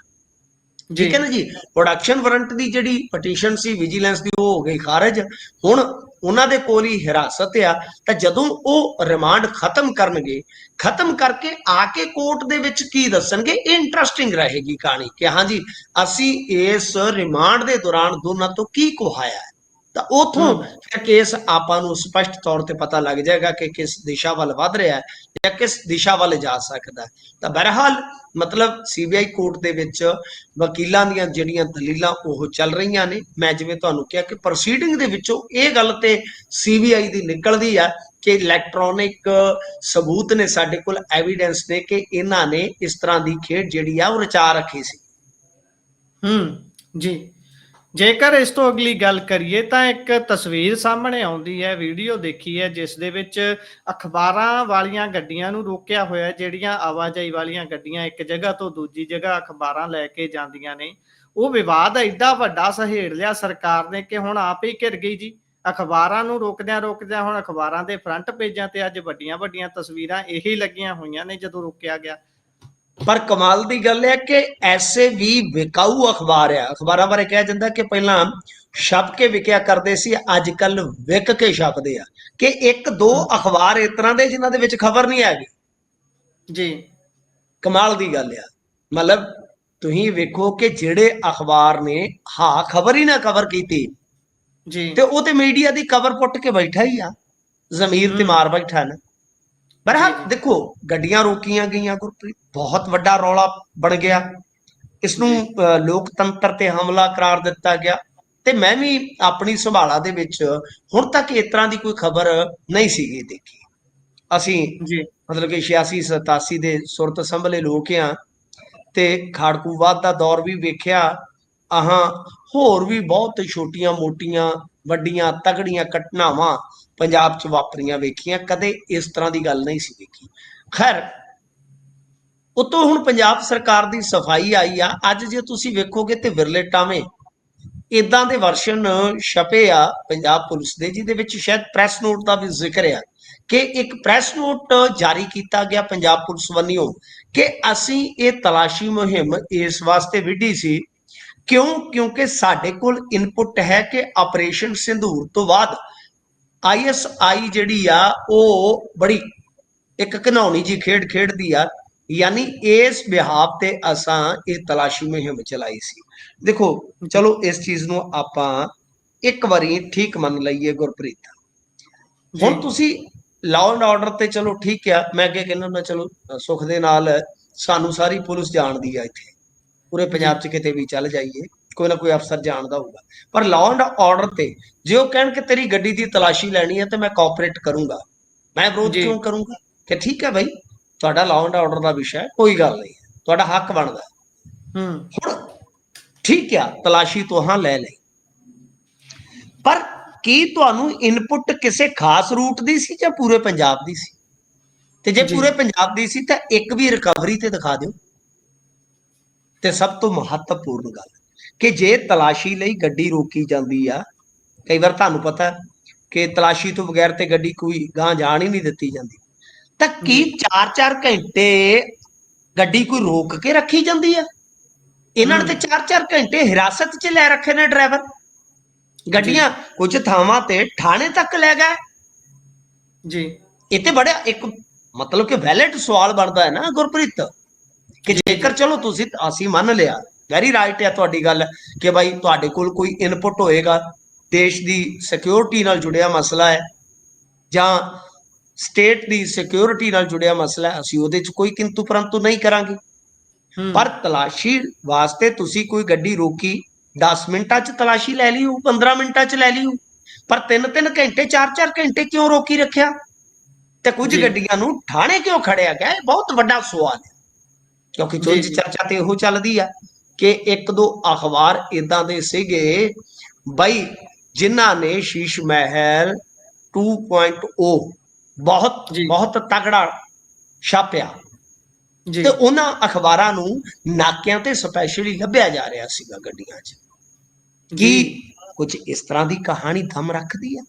ਜੀ। ਠੀਕ ਹੈ ਨਾ ਜੀ? ਪ੍ਰੋਡਕਸ਼ਨ ਵਾਰੰਟ ਦੀ ਜਿਹੜੀ ਪਟੀਸ਼ਨ ਸੀ ਵਿਜੀਲੈਂਸ ਦੀ ਉਹ ਹੋ ਗਈ ਖਾਰਜ। ਹੁਣ ਉਹਨਾਂ ਦੇ ਕੋਲ ਹੀ ਹਿਰਾਸਤ ਆ। ਤਾਂ ਜਦੋਂ ਉਹ ਰਿਮਾਂਡ ਖਤਮ ਕਰਨਗੇ ਖਤਮ ਕਰਕੇ ਆ ਕੇ ਕੋਰਟ ਦੇ ਵਿੱਚ ਕੀ ਦੱਸਣਗੇ? ਇਹ ਇੰਟਰਸਟਿੰਗ ਰਹੇਗੀ ਕਹਾਣੀ ਕਿ ਹਾਂਜੀ ਅਸੀਂ ਇਸ ਰਿਮਾਂਡ ਦੇ ਦੌਰਾਨ ਦੋਨਾਂ ਤੋਂ ਕੀ ਕੁਹਾਇਆ ਹੈ। ਤਾਂ ਉਥੋਂ। ਫਿਰ ਕੇਸ ਆਪਾਂ ਨੂੰ ਸਪਸ਼ਟ ਤੌਰ ਤੇ ਪਤਾ ਲੱਗ ਜਾਏਗਾ ਕਿ ਕਿਸ ਦਿਸ਼ਾ ਵੱਲ ਵਧ ਰਿਹਾ ਹੈ ਜਾਂ ਕਿਸ ਦਿਸ਼ਾ ਵੱਲ ਜਾ ਸਕਦਾ ਹੈ। ਤਾਂ ਬਹਰਹਾਲ ਮਤਲਬ ਸੀਬੀਆਈ ਕੋਰਟ ਦੇ ਵਿੱਚ ਵਕੀਲਾਂ ਦੀਆਂ ਜਿਹੜੀਆਂ ਦਲੀਲਾਂ ਉਹ ਚੱਲ ਰਹੀਆਂ ਨੇ ਮੈਂ ਜਿਵੇਂ ਤੁਹਾਨੂੰ ਕਿਹਾ ਕਿ ਪ੍ਰੋਸੀਡਿੰਗ ਦੇ ਵਿੱਚੋਂ ਇਹ ਗੱਲ ਤੇ ਸੀਬੀਆਈ ਦੀ ਨਿਕਲਦੀ ਆ ਕਿ ਇਲੈਕਟ੍ਰੋਨਿਕ ਸਬੂਤ ਨੇ ਸਾਡੇ ਕੋਲ ਐਵੀਡੈਂਸ ਨੇ ਕਿ ਇਹਨਾਂ ਨੇ ਇਸ ਤਰ੍ਹਾਂ ਦੀ ਖੇਡ ਜਿਹੜੀ ਆ ਉਹ ਰਚਾ ਰੱਖੀ ਸੀ। ਹੂੰ ਜੀ। ਜੇਕਰ ਇਸ ਤੋਂ ਅਗਲੀ ਗੱਲ ਕਰੀਏ ਤਾਂ ਇੱਕ ਤਸਵੀਰ ਸਾਹਮਣੇ ਆਉਂਦੀ ਹੈ ਵੀਡੀਓ ਦੇਖੀ ਹੈ ਜਿਸ ਦੇ ਵਿੱਚ ਅਖਬਾਰਾਂ ਵਾਲੀਆਂ ਗੱਡੀਆਂ ਨੂੰ ਰੋਕਿਆ ਹੋਇਆ ਹੈ, ਜਿਹੜੀਆਂ ਆਵਾਜਾਈ ਵਾਲੀਆਂ ਗੱਡੀਆਂ ਇੱਕ ਜਗ੍ਹਾ ਤੋਂ ਦੂਜੀ ਜਗ੍ਹਾ ਅਖਬਾਰਾਂ ਲੈ ਕੇ ਜਾਂਦੀਆਂ ਨੇ। ਉਹ ਵਿਵਾਦ ਐਡਾ ਵੱਡਾ ਸਹੇੜ ਲਿਆ ਸਰਕਾਰ ਨੇ ਕਿ ਹੁਣ ਆਪ ਹੀ ਘਿਰ ਗਈ ਜੀ। ਅਖਬਾਰਾਂ ਨੂੰ ਰੋਕਦਿਆਂ ਰੋਕਦਿਆਂ ਹੁਣ ਅਖਬਾਰਾਂ ਦੇ ਫਰੰਟ ਪੇਜਾਂ ਤੇ ਅੱਜ ਵੱਡੀਆਂ ਵੱਡੀਆਂ ਤਸਵੀਰਾਂ ਇਹੀ ਲੱਗੀਆਂ ਹੋਈਆਂ ਨੇ ਜਦੋਂ ਰੋਕਿਆ ਗਿਆ। ਪਰ ਕਮਾਲ ਦੀ ਗੱਲ ਹੈ ਕਿ ਐਸੇ ਵੀ ਵਿਕਾਊ ਅਖਬਾਰ ਆ ਅਖਬਾਰਾਂ ਬਾਰੇ ਕਿਹਾ ਜਾਂਦਾ ਕਿ ਪਹਿਲਾਂ ਛਪ ਕੇ ਵਿਕਿਆ ਕਰਦੇ ਸੀ ਅੱਜ ਕੱਲ ਵਿਕ ਕੇ ਛਪਦੇ ਆ। ਕਿ ਇੱਕ ਦੋ ਅਖਬਾਰ ਇਸ ਤਰ੍ਹਾਂ ਦੇ ਜਿਨ੍ਹਾਂ ਦੇ ਵਿੱਚ ਖਬਰ ਨਹੀਂ ਹੈਗੀ। ਜੀ। ਕਮਾਲ ਦੀ ਗੱਲ ਆ। ਮਤਲਬ ਤੁਸੀਂ ਵੇਖੋ ਕਿ ਜਿਹੜੇ ਅਖਬਾਰ ਨੇ ਹਾਂ ਖਬਰ ਹੀ ਨਾ ਕਵਰ ਕੀਤੀ। ਜੀ। ਤੇ ਉਹ ਤੇ ਮੀਡੀਆ ਦੀ ਕਵਰ ਪੁੱਟ ਕੇ ਬੈਠਾ ਹੀ ਆ। ਜ਼ਮੀਰ ਤੇ। ਮਾਰ ਬੈਠਾ ਨਾ। ਬਰਹਾਲ। ਦੇਖੋ ਗੱਡੀਆਂ ਰੋਕੀਆਂ ਗਈਆਂ ਗੁਰਪ੍ਰੀਤ ਬਹੁਤ ਵੱਡਾ ਰੌਲਾ ਬਣ ਗਿਆ। ਇਸ ਨੂੰ ਲੋਕਤੰਤਰ ਤੇ ਹਮਲਾ ਕਰਾਰ ਦਿੱਤਾ ਗਿਆ। ਤੇ ਮੈਂ ਵੀ ਆਪਣੀ ਸੰਭਾਲਾ ਦੇ ਵਿੱਚ ਹੁਣ ਤੱਕ ਇਸ ਤਰ੍ਹਾਂ ਦੀ ਕੋਈ ਖਬਰ ਨਹੀਂ ਸੀਗੀ ਦੇਖੀ। ਅਸੀਂ ਜੀ। ਮਤਲਬ ਕਿ 86 87 ਦੇ ਸੁਰਤ ਸੰਭਲੇ ਲੋਕ ਆ ਤੇ ਖਾੜਕੂਵਾਦ ਦਾ ਦੌਰ ਵੀ ਵੇਖਿਆ। ਆਹਾਂ ਹੋਰ ਵੀ ਬਹੁਤ ਛੋਟੀਆਂ ਮੋਟੀਆਂ ਵੱਡੀਆਂ ਤਗੜੀਆਂ ਘਟਨਾਵਾਂ ਪੰਜਾਬ 'ਚ ਵਾਪਰੀਆਂ ਵੇਖੀਆਂ, ਕਦੇ ਇਸ ਤਰ੍ਹਾਂ ਦੀ ਗੱਲ ਨਹੀਂ ਸੀ ਵੇਖੀ। ਖੈਰ, ਉਤੋਂ ਹੁਣ ਪੰਜਾਬ ਸਰਕਾਰ ਦੀ ਸਫ਼ਾਈ ਆਈ ਆ, ਅੱਜ ਜੇ ਤੁਸੀਂ ਵੇਖੋਗੇ ਤੇ ਵਿਰਲੇ ਟਾਵੇਂ ਇਦਾਂ ਦੇ ਵਰਸ਼ਨ ਛਪੇ ਆ ਪੰਜਾਬ ਪੁਲਿਸ ਦੇ, ਜਿਹਦੇ ਵਿੱਚ ਸ਼ਾਇਦ ਪ੍ਰੈਸ ਨੋਟ ਦਾ ਵੀ ਜ਼ਿਕਰ ਆ ਕਿ ਇੱਕ ਪ੍ਰੈਸ ਨੋਟ ਜਾਰੀ ਕੀਤਾ ਗਿਆ ਪੰਜਾਬ ਪੁਲਿਸ ਵੱਲੋਂ ਕਿ ਅਸੀਂ ਇਹ ਤਲਾਸ਼ੀ ਮੁਹਿੰਮ ਇਸ ਵਾਸਤੇ ਵਿੱਢੀ ਸੀ ਕਿਉਂ? ਕਿਉਂਕਿ ਸਾਡੇ ਕੋਲ ਇਨਪੁਟ ਹੈ ਕਿ ਆਪਰੇਸ਼ਨ ਸਿੰਧੂਰ ਤੋਂ ਬਾਅਦ ਆਈਐਸਆਈ ਜਿਹੜੀ ਆ ਉਹ ਬੜੀ ਇੱਕ ਘਨੌਣੀ ਜੀ ਖੇਡ ਖੇਡਦੀ ਆ। ਯਾਨੀ ਇਸ ਬਿਹਾਵ ਤੇ ਅਸਾਂ ਇਹ ਤਲਾਸ਼ੀ ਮੁਹਿੰਮ ਚਲਾਈ ਸੀ। ਦੇਖੋ ਚਲੋ ਇਸ ਚੀਜ਼ ਨੂੰ ਆਪਾਂ ਇੱਕ ਵਾਰੀ ਠੀਕ ਮੰਨ ਲਈਏ ਗੁਰਪ੍ਰੀਤ। ਹੁਣ। ਤੁਸੀਂ ਲਾਅ ਐਂਡ ਆਰਡਰ ਤੇ ਚਲੋ ਠੀਕ ਆ। ਮੈਂ ਅੱਗੇ ਕਹਿੰਦਾ ਹੁੰਦਾ ਚਲੋ ਸੁੱਖ ਦੇ ਨਾਲ ਸਾਨੂੰ ਸਾਰੀ ਪੁਲਿਸ ਜਾਣਦੀ ਆ ਇੱਥੇ। ਪੂਰੇ ਪੰਜਾਬ 'ਚ ਕਿਤੇ ਵੀ ਚੱਲ ਜਾਈਏ ਕੋਈ ਨਾ ਕੋਈ ਅਫਸਰ ਜਾਣਦਾ ਹੋਊਗਾ। ਪਰ ਲਾਅ ਐਂਡ ਆਰਡਰ ਤੇ ਜੇ ਉਹ ਕਹਿਣ ਕਿ ਤੇਰੀ ਗੱਡੀ ਦੀ ਤਲਾਸ਼ੀ ਲੈਣੀ ਹੈ ਤੇ ਮੈਂ ਕੋਆਪਰੇਟ ਕਰੂੰਗਾ ਮੈਂ ਵਿਰੋਧ। ਕਿਉਂ ਕਰੂੰਗਾ? ਕਿ ਠੀਕ ਹੈ ਭਾਈ ਤੁਹਾਡਾ ਲਾਅ ਐਂਡ ਆਰਡਰ ਦਾ ਵਿਸ਼ਾ ਹੈ ਕੋਈ ਗੱਲ ਨਹੀਂ ਤੁਹਾਡਾ ਹੱਕ ਬਣਦਾ। ਹੂੰ। ਹੁਣ ਠੀਕ ਆ ਤਲਾਸ਼ੀ ਤੁਹਾਂ ਲੈ ਲਈ। ਪਰ ਕੀ ਤੁਹਾਨੂੰ ਇਨਪੁਟ ਕਿਸੇ ਖਾਸ ਰੂਟ ਦੀ ਸੀ ਜਾਂ ਪੂਰੇ ਪੰਜਾਬ ਦੀ ਸੀ? ਤੇ ਜੀ। ਪੂਰੇ ਪੰਜਾਬ ਦੀ ਸੀ ਤਾਂ ਇੱਕ ਵੀ ਰਿਕਵਰੀ ਤੇ ਦਿਖਾ ਦਿਓ। ਤੇ ਸਭ ਤੋਂ ਮਹੱਤਵਪੂਰਨ ਗੱਲ ਕਿ ਜੇ ਤਲਾਸ਼ੀ ਲਈ ਗੱਡੀ ਰੋਕੀ ਜਾਂਦੀ ਆ ਕਈ ਵਾਰ ਤੁਹਾਨੂੰ ਪਤਾ ਹੈ ਕਿ ਤਲਾਸ਼ੀ ਤੋਂ ਬਗੈਰ ਤੇ ਗੱਡੀ ਕੋਈ ਗਾਂ ਜਾਣ ਹੀ ਨਹੀਂ ਦਿੱਤੀ ਜਾਂਦੀ। ਤਾਂ ਕੀ 4-4 ਘੰਟੇ ਗੱਡੀ ਕੋਈ ਰੋਕ ਕੇ ਰੱਖੀ ਜਾਂਦੀ ਆ? ਇਹਨਾਂ ਨੇ ਤੇ 4-4 ਘੰਟੇ ਹਿਰਾਸਤ 'ਚ ਲੈ ਰੱਖੇ ਨੇ ਡਰਾਈਵਰ। ਗੱਡੀਆਂ ਕੁਝ ਥਾਵਾਂ ਤੇ ਥਾਣੇ ਤੱਕ ਲੈ ਗਏ। ਜੀ। ਇਹ ਤੇ ਬੜਾ ਇੱਕ ਮਤਲਬ ਕਿ ਵੈਲਿਡ ਸਵਾਲ ਬਣਦਾ ਹੈ ਨਾ ਗੁਰਪ੍ਰੀਤ। ਕਿ ਜੇਕਰ ਚਲੋ ਤੁਸੀਂ ਅਸੀਂ ਮੰਨ ਲਿਆ ਵੈਰੀ ਰਾਈਟ ਹੈ ਤੁਹਾਡੀ ਗੱਲ ਕਿ ਭਾਈ ਤੁਹਾਡੇ ਕੋਲ ਕੋਈ ਇਨਪੁਟ ਹੋਏਗਾ ਦੇਸ਼ ਦੀ ਸਿਕਿਉਰਿਟੀ ਨਾਲ ਜੁੜਿਆ ਮਸਲਾ ਹੈ ਜਾਂ ਸਟੇਟ ਦੀ ਸਿਕਿਉਰਿਟੀ ਨਾਲ ਜੁੜਿਆ ਮਸਲਾ ਹੈ ਅਸੀਂ ਉਹਦੇ 'ਚ ਕੋਈ ਕਿੰਤੂ ਪਰੰਤੂ ਨਹੀਂ ਕਰਾਂਗੇ। ਪਰ ਤਲਾਸ਼ੀ ਵਾਸਤੇ ਤੁਸੀਂ ਕੋਈ ਗੱਡੀ ਰੋਕੀ 10 ਮਿੰਟਾਂ 'ਚ ਤਲਾਸ਼ੀ ਲੈ ਲਈ ਹੋ 15 ਮਿੰਟਾਂ 'ਚ ਲੈ ਲਈ ਪਰ 3-3 ਘੰਟੇ 4-4 ਘੰਟੇ ਕਿਉਂ ਰੋਕੀ ਰੱਖਿਆ? ਤੇ ਕੁਝ। ਗੱਡੀਆਂ ਨੂੰ ਥਾਣੇ ਕਿਉਂ ਖੜਿਆ ਗਿਆ? ਇਹ ਬਹੁਤ ਵੱਡਾ ਸਵਾਲ ਹੈ। ਕਿਉਂਕਿ ਜੀ, ਚੁੰਝ ਜੀ। ਚਰਚਾ ਤੇ ਇਹੋ ਚੱਲਦੀ ਆ ਕਿ ਇੱਕ ਦੋ ਅਖਬਾਰ ਇਦਾਂ ਦੇ ਸੀਗੇ ਬਈ ਜਿਨ੍ਹਾਂ ਨੇ ਸ਼ੀਸ਼ ਮਹਿਲ 2.0 ਬਹੁਤ। ਬਹੁਤ ਤਗੜਾ ਛਾਪਿਆ। ਜੀ। ਤੇ ਉਹਨਾਂ ਅਖਬਾਰਾਂ ਨੂੰ ਨਾਕਿਆਂ ਤੇ ਸਪੈਸ਼ਲੀ ਲੱਭਿਆ ਜਾ ਰਿਹਾ ਸੀਗਾ ਗੱਡੀਆਂ 'ਚ। ਕੀ ਕੁਝ ਇਸ ਤਰ੍ਹਾਂ ਦੀ ਕਹਾਣੀ ਥੰਮ ਰੱਖਦੀ ਹੈ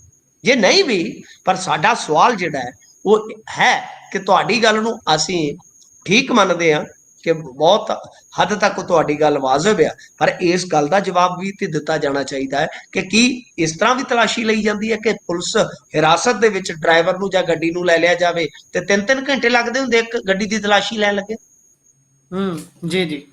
ਜੇ ਨਹੀਂ ਵੀ ਪਰ ਸਾਡਾ ਸਵਾਲ ਜਿਹੜਾ ਹੈ ਉਹ ਹੈ ਕਿ ਤੁਹਾਡੀ ਗੱਲ ਨੂੰ ਅਸੀਂ ਠੀਕ ਮੰਨਦੇ ਹਾਂ ਕਿ ਬਹੁਤ ਹੱਦ ਤੱਕ ਤੁਹਾਡੀ ਗੱਲ ਵਾਜਬ ਆ, ਪਰ ਇਸ ਗੱਲ ਦਾ ਜਵਾਬ ਵੀ ਤੇ ਦਿੱਤਾ ਜਾਣਾ ਚਾਹੀਦਾ ਹੈ ਕਿ ਕੀ ਇਸ ਤਰ੍ਹਾਂ ਵੀ ਤਲਾਸ਼ੀ ਲਈ ਜਾਂਦੀ ਹੈ ਕਿ ਪੁਲਿਸ ਹਿਰਾਸਤ ਦੇ ਵਿੱਚ ਡਰਾਈਵਰ ਨੂੰ ਜਾਂ ਗੱਡੀ ਨੂੰ ਲੈ ਲਿਆ ਜਾਵੇ ਤੇ ਤਿੰਨ ਤਿੰਨ ਘੰਟੇ ਲੱਗਦੇ ਹੁੰਦੇ ਇੱਕ ਗੱਡੀ ਦੀ ਤਲਾਸ਼ੀ ਲੈਣ ਲੱਗੇ? ਹੂੰ, ਜੀ ਜੀ।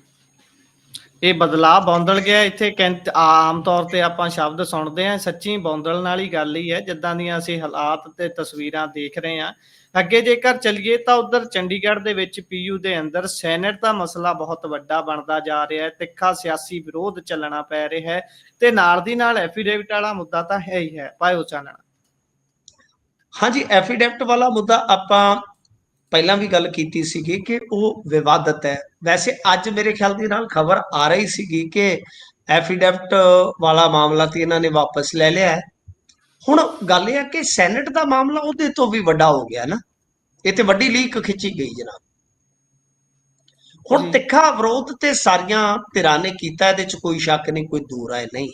ਇਹ ਬਦਲਾਅ ਬੌਂਦਲ ਗਿਆ। ਇੱਥੇ ਕਹਿੰ- ਆਮ ਤੌਰ ਤੇ ਆਪਾਂ ਸ਼ਬਦ ਸੁਣਦੇ ਆ ਸੱਚੀ ਬੌਂਦਲਣ ਵਾਲੀ ਗੱਲ ਹੀ ਹੈ। ਜਿੱਦਾਂ ਦੀਆਂ ਅਸੀਂ ਹਾਲਾਤ ਤੇ ਤਸਵੀਰਾਂ ਦੇਖ ਰਹੇ ਆ ਅੱਗੇ ਜੇਕਰ ਚਲੀਏ ਤਾਂ ਉਧਰ ਚੰਡੀਗੜ੍ਹ ਦੇ ਵਿੱਚ ਪੀਯੂ ਦੇ ਅੰਦਰ ਸੈਨੇਟ ਦਾ ਮਸਲਾ ਬਹੁਤ ਵੱਡਾ ਬਣਦਾ ਜਾ ਰਿਹਾ ਹੈ। ਤਿੱਖਾ ਸਿਆਸੀ ਵਿਰੋਧ ਚੱਲਣਾ ਪੈ ਰਿਹਾ ਹੈ ਤੇ ਨਾਲ ਦੀ ਨਾਲ ਐਫੀਡੇਵਿਟ ਵਾਲਾ ਮੁੱਦਾ ਤਾਂ ਹੈ ਹੀ ਹੈ। ਪਾਇਓ ਚਾਨਣਾ। ਹਾਂਜੀ, ਐਫੀਡੇਵਿਟ ਵਾਲਾ ਮੁੱਦਾ ਆਪਾਂ ਪਹਿਲਾਂ ਵੀ ਗੱਲ ਕੀਤੀ ਸੀਗੀ ਕਿ ਉਹ ਵਿਵਾਦਤ ਹੈ। ਵੈਸੇ ਅੱਜ ਮੇਰੇ ਖਿਆਲ ਦੇ ਨਾਲ ਖਬਰ ਆ ਰਹੀ ਸੀਗੀ ਕਿ ਐਫੀਡੈਵਿਟ ਵਾਲਾ ਮਾਮਲਾ ਤੇ ਇਹਨਾਂ ਨੇ ਵਾਪਸ ਲੈ ਲਿਆ ਹੈ। ਹੁਣ ਗੱਲ ਇਹ ਹੈ ਕਿ ਸੈਨੇਟ ਦਾ ਮਾਮਲਾ ਉਹਦੇ ਤੋਂ ਵੀ ਵੱਡਾ ਹੋ ਗਿਆ ਨਾ। ਇਹ ਤੇ ਵੱਡੀ ਲੀਕ ਖਿੱਚੀ ਗਈ ਜਨਾਬ। ਹੁਣ। ਤਿੱਖਾ ਵਿਰੋਧ ਤੇ ਸਾਰੀਆਂ ਧਿਰਾਂ ਨੇ ਕੀਤਾ ਇਹਦੇ ਚ ਕੋਈ ਸ਼ੱਕ ਨਹੀਂ ਕੋਈ ਦੂਰ ਹੈ ਨਹੀਂ।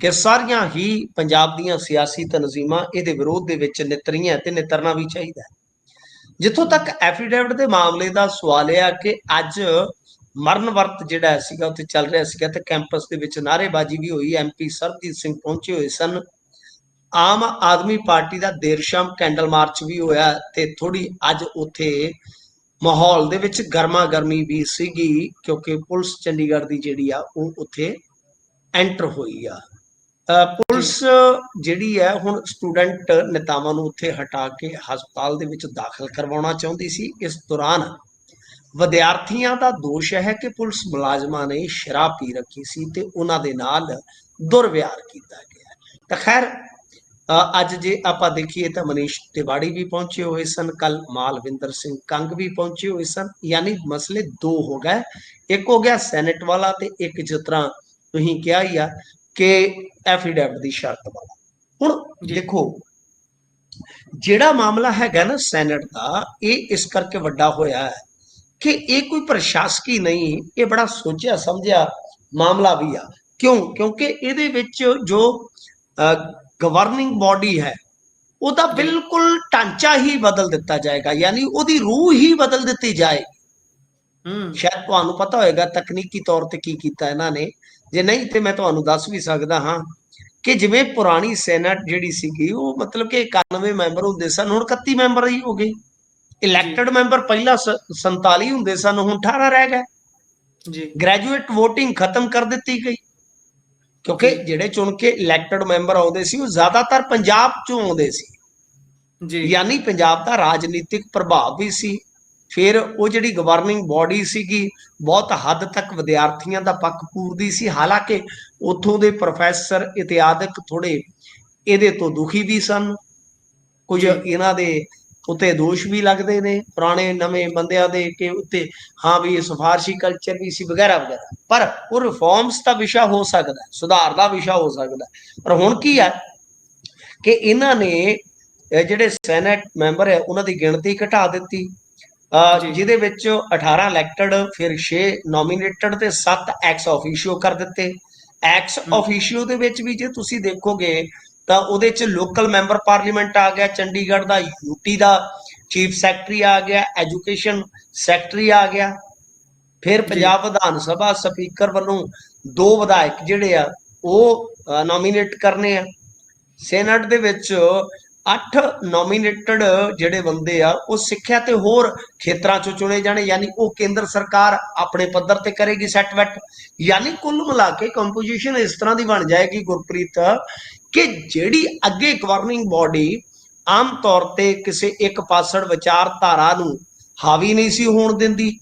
ਕਿ ਸਾਰੀਆਂ ਹੀ ਪੰਜਾਬ ਦੀਆਂ ਸਿਆਸੀ ਤਨਜ਼ੀਮਾਂ ਇਹਦੇ ਵਿਰੋਧ ਦੇ ਵਿੱਚ ਨਿਤਰੀਆਂ ਤੇ ਨਿਤਰਨਾ ਵੀ ਚਾਹੀਦਾ ਹੈ। ਜਿੱਥੋਂ ਤੱਕ ਐਫੀਡੇਵਿਟ ਦੇ ਮਾਮਲੇ ਦਾ ਸਵਾਲ ਇਹ ਕਿ ਅੱਜ ਮਰਨ ਵਰਤ ਜਿਹੜਾ ਸੀਗਾ, ਉੱਥੇ ਚੱਲ ਰਿਹਾ ਸੀਗਾ ਤੇ ਕੈਂਪਸ ਦੇ ਵਿੱਚ ਨਾਅਰੇਬਾਜ਼ੀ ਵੀ ਹੋਈ ਐਮਪੀ ਸਰਬਜੀਤ ਸਿੰਘ ਪਹੁੰਚੇ ਹੋਏ ਸਨ। ਆਮ ਆਦਮੀ ਪਾਰਟੀ ਦਾ ਦੇਰ ਸ਼ਾਮ ਕੈਂਡਲ ਮਾਰਚ ਵੀ ਹੋਇਆ ਤੇ ਥੋੜੀ ਅੱਜ ਉੱਥੇ ਮਾਹੌਲ ਦੇ ਵਿੱਚ ਗਰਮਾ ਗਰਮੀ ਵੀ ਸੀਗੀ, ਕਿਉਂਕਿ ਪੁਲਿਸ ਚੰਡੀਗੜ੍ਹ ਦੀ ਜਿਹੜੀ ਆ, ਉਹ ਉੱਥੇ ਐਂਟਰ ਹੋਈ ਆ। ਪੁਲਿਸ ਜਿਹੜੀ ਹੈ, ਹੁਣ ਸਟੂਡੈਂਟ ਨੇਤਾਵਾਂ ਨੂੰ ਉੱਥੇ ਹਟਾ ਕੇ ਹਸਪਤਾਲ ਦੇ ਵਿੱਚ ਦਾਖਲ ਕਰਵਾਉਣਾ ਚਾਹੁੰਦੀ ਸੀ। ਇਸ ਦੌਰਾਨ ਵਿਦਿਆਰਥੀਆਂ ਦਾ ਦੋਸ਼ ਹੈ ਕਿ ਪੁਲਿਸ ਮੁਲਾਜ਼ਮਾਂ ਨੇ ਸ਼ਰਾਬ ਪੀ ਰੱਖੀ ਸੀ ਤੇ ਉਹਨਾਂ ਦੇ ਨਾਲ ਦੁਰਵਿਹਾਰ ਕੀਤਾ ਗਿਆ ਤਾਂ ਖੈਰ ਅੱਜ ਜੇ ਆਪਾਂ ਦੇਖੀਏ ਤਾਂ ਮਨੀਸ਼ ਤਿਵਾੜੀ ਵੀ ਪਹੁੰਚੇ ਹੋਏ ਸਨ ਕੱਲ ਮਾਲਵਿੰਦਰ ਸਿੰਘ ਕੰਗ ਵੀ ਪਹੁੰਚੇ ਹੋਏ ਸਨ। ਯਾਨੀ ਮਸਲੇ ਦੋ ਹੋ ਗਏ। ਇੱਕ ਹੋ ਗਿਆ ਸੈਨੇਟ ਵਾਲਾ ਤੇ ਇੱਕ ਜਿਸ ਤਰ੍ਹਾਂ ਤੁਸੀਂ ਕਿਹਾ ਹੀ ਆ ਕਿ ਐਫੀਡੈਵਿਟ ਦੀ ਸ਼ਰਤ ਵਾਲਾ ਹੁਣ। ਦੇਖੋ ਜਿਹੜਾ ਮਾਮਲਾ ਹੈਗਾ ਨਾ ਸੈਨੇਟ ਦਾ ਇਹ ਇਸ ਕਰਕੇ ਵੱਡਾ ਹੋਇਆ ਹੈ ਕਿ ਇਹ ਕੋਈ ਪ੍ਰਸ਼ਾਸਕੀ ਨਹੀਂ ਇਹ ਬੜਾ ਸੋਚਿਆ ਸਮਝਿਆ ਮਾਮਲਾ ਵੀ ਆ। ਕਿਉਂ? ਕਿਉਂਕਿ ਇਹਦੇ ਵਿੱਚ ਜੋ ਗਵਰਨਿੰਗ ਬਾਡੀ ਹੈ ਉਹਦਾ। ਬਿਲਕੁਲ ਢਾਂਚਾ ਹੀ ਬਦਲ ਦਿੱਤਾ ਜਾਏਗਾ। ਯਾਨੀ ਉਹਦੀ ਰੂਹ ਹੀ ਬਦਲ ਦਿੱਤੀ ਜਾਏ। ਹੂੰ। ਸ਼ਾਇਦ ਤੁਹਾਨੂੰ ਪਤਾ ਹੋਏਗਾ ਤਕਨੀਕੀ ਤੌਰ ਤੇ ਕੀ ਕੀਤਾ ਇਹਨਾਂ ਨੇ। ਜੇ ਨਹੀਂ ਤੇ ਮੈਂ ਤੁਹਾਨੂੰ ਦੱਸ ਵੀ ਸਕਦਾ ਹਾਂ ਕਿ ਜਿਵੇਂ ਪੁਰਾਣੀ ਸੈਨੇਟ ਜਿਹੜੀ ਸੀਗੀ ਉਹ ਮਤਲਬ ਕਿ 91 ਮੈਂਬਰ ਹੁੰਦੇ ਸਨ ਹੁਣ 31 ਮੈਂਬਰ ਹੀ ਹੋ ਗਏ। ਇਲੈਕਟਡ ਮੈਂਬਰ ਪਹਿਲਾਂ ਸ- 47 ਹੁੰਦੇ ਸਨ ਹੁਣ 18 ਰਹਿ ਗਏ। ਜੀ। ਗ੍ਰੈਜੂਏਟ VOTING ਖਤਮ ਕਰ ਦਿੱਤੀ ਗਈ। ਕਿਉਂਕਿ। ਜਿਹੜੇ ਚੁਣ ਕੇ ਇਲੈਕਟਡ ਮੈਂਬਰ ਆਉਂਦੇ ਸੀ ਉਹ ਜ਼ਿਆਦਾਤਰ ਪੰਜਾਬ ਚੋਂ ਆਉਂਦੇ ਸੀ। ਜੀ। ਯਾਨੀ ਪੰਜਾਬ ਦਾ ਰਾਜਨੀਤਿਕ ਪ੍ਰਭਾਵ ਵੀ ਸੀ। ਫਿਰ ਉਹ ਜਿਹੜੀ ਗਵਰਨਿੰਗ ਬਾਡੀ ਸੀਗੀ ਬਹੁਤ ਹੱਦ ਤੱਕ ਵਿਦਿਆਰਥੀਆਂ ਦਾ ਪੱਖ ਪੂਰਦੀ ਸੀ ਹਾਲਾਂਕਿ ਉੱਥੋਂ ਦੇ ਪ੍ਰੋਫੈਸਰ ਇਤਿਹਾਦਕ ਥੋੜੇ ਇਹਦੇ ਤੋਂ ਦੁਖੀ ਵੀ ਸਨ ਕੁਝ। ਇਹਨਾਂ ਦੇ ਉੱਤੇ ਦੋਸ਼ ਵੀ ਲੱਗਦੇ ਨੇ ਪੁਰਾਣੇ ਨਵੇਂ ਬੰਦਿਆਂ ਦੇ ਕਿ ਉੱਤੇ ਹਾਂ ਵੀ ਇਹ ਸਿਫਾਰਸ਼ੀ ਕਲਚਰ ਵੀ ਸੀ ਵਗੈਰਾ ਵਗੈਰਾ ਪਰ ਉਹ ਰਿਫਾਰਮਸ ਦਾ ਵਿਸ਼ਾ ਹੋ ਸਕਦਾ ਸੁਧਾਰ ਦਾ ਵਿਸ਼ਾ ਹੋ ਸਕਦਾ। ਪਰ ਹੁਣ ਕੀ ਹੈ ਕਿ ਇਹਨਾਂ ਨੇ ਜਿਹੜੇ ਸੈਨੇਟ ਮੈਂਬਰ ਹੈ ਉਹਨਾਂ ਦੀ ਗਿਣਤੀ ਘਟਾ ਦਿੱਤੀ। ਜਿਹਦੇ ਵਿੱਚ 18 ਇਲੈਕਟਡ ਫਿਰ 6 ਨੋਮੀਨੇਟਡ ਤੇ 7 ਐਕਸ ਆਫੀਸ਼ੀਓ ਕਰ ਦਿੱਤੇ। ਐਕਸ। ਆਫੀਸ਼ੀਓ ਦੇ ਵਿੱਚ ਵੀ ਜੇ ਤੁਸੀਂ ਦੇਖੋਗੇ ਤਾਂ ਉਹਦੇ ਚ ਲੋਕਲ ਮੈਂਬਰ ਪਾਰਲੀਮੈਂਟ ਆ ਗਿਆ ਚੰਡੀਗੜ੍ਹ ਦਾ ਯੂਟੀ ਦਾ ਚੀਫ ਸੈਕਟਰੀ ਆ ਗਿਆ ਐਜੂਕੇਸ਼ਨ ਸੈਕਟਰੀ ਆ ਗਿਆ। ਫਿਰ ਪੰਜਾਬ ਵਿਧਾਨ ਸਭਾ ਸਪੀਕਰ ਵੱਲੋਂ ਦੋ ਵਿਧਾਇਕ ਜਿਹੜੇ ਆ ਉਹ ਨੋਮੀਨੇਟ ਕਰਨੇ ਆ। ਸੈਨੇਟ ਦੇ ਵਿੱਚ 8 ਨੋਮੀਨੇਟਡ ਜਿਹੜੇ ਬੰਦੇ ਆ ਉਹ ਸਿੱਖਿਆ ਤੇ ਹੋਰ ਖੇਤਰਾਂ ਚੋਂ ਚੁਣੇ ਜਾਣੇ ਯਾਨੀ ਉਹ ਕੇਂਦਰ ਸਰਕਾਰ ਆਪਣੇ ਪੱਧਰ ਤੇ ਕਰੇਗੀ ਸੈਟ ਵੈਟ ਯਾਨੀ ਕੁੱਲ ਮਿਲਾ ਕੇ ਕੰਪੋਜੀਸ਼ਨ ਇਸ ਤਰ੍ਹਾਂ ਦੀ ਬਣ ਜਾਏਗੀ ਗੁਰਪ੍ਰੀਤ ਕਿ ਜਿਹੜੀ ਅੱਗੇ ਗਵਰਨਿੰਗ ਬਾਡੀ ਆਮ ਤੌਰ ਤੇ ਕਿਸੇ ਇੱਕ ਪਾਸੜ ਵਿਚਾਰਧਾਰਾ ਨੂੰ ਹਾਵੀ ਨਹੀਂ ਸੀ ਹੋਣ ਦਿੰਦੀ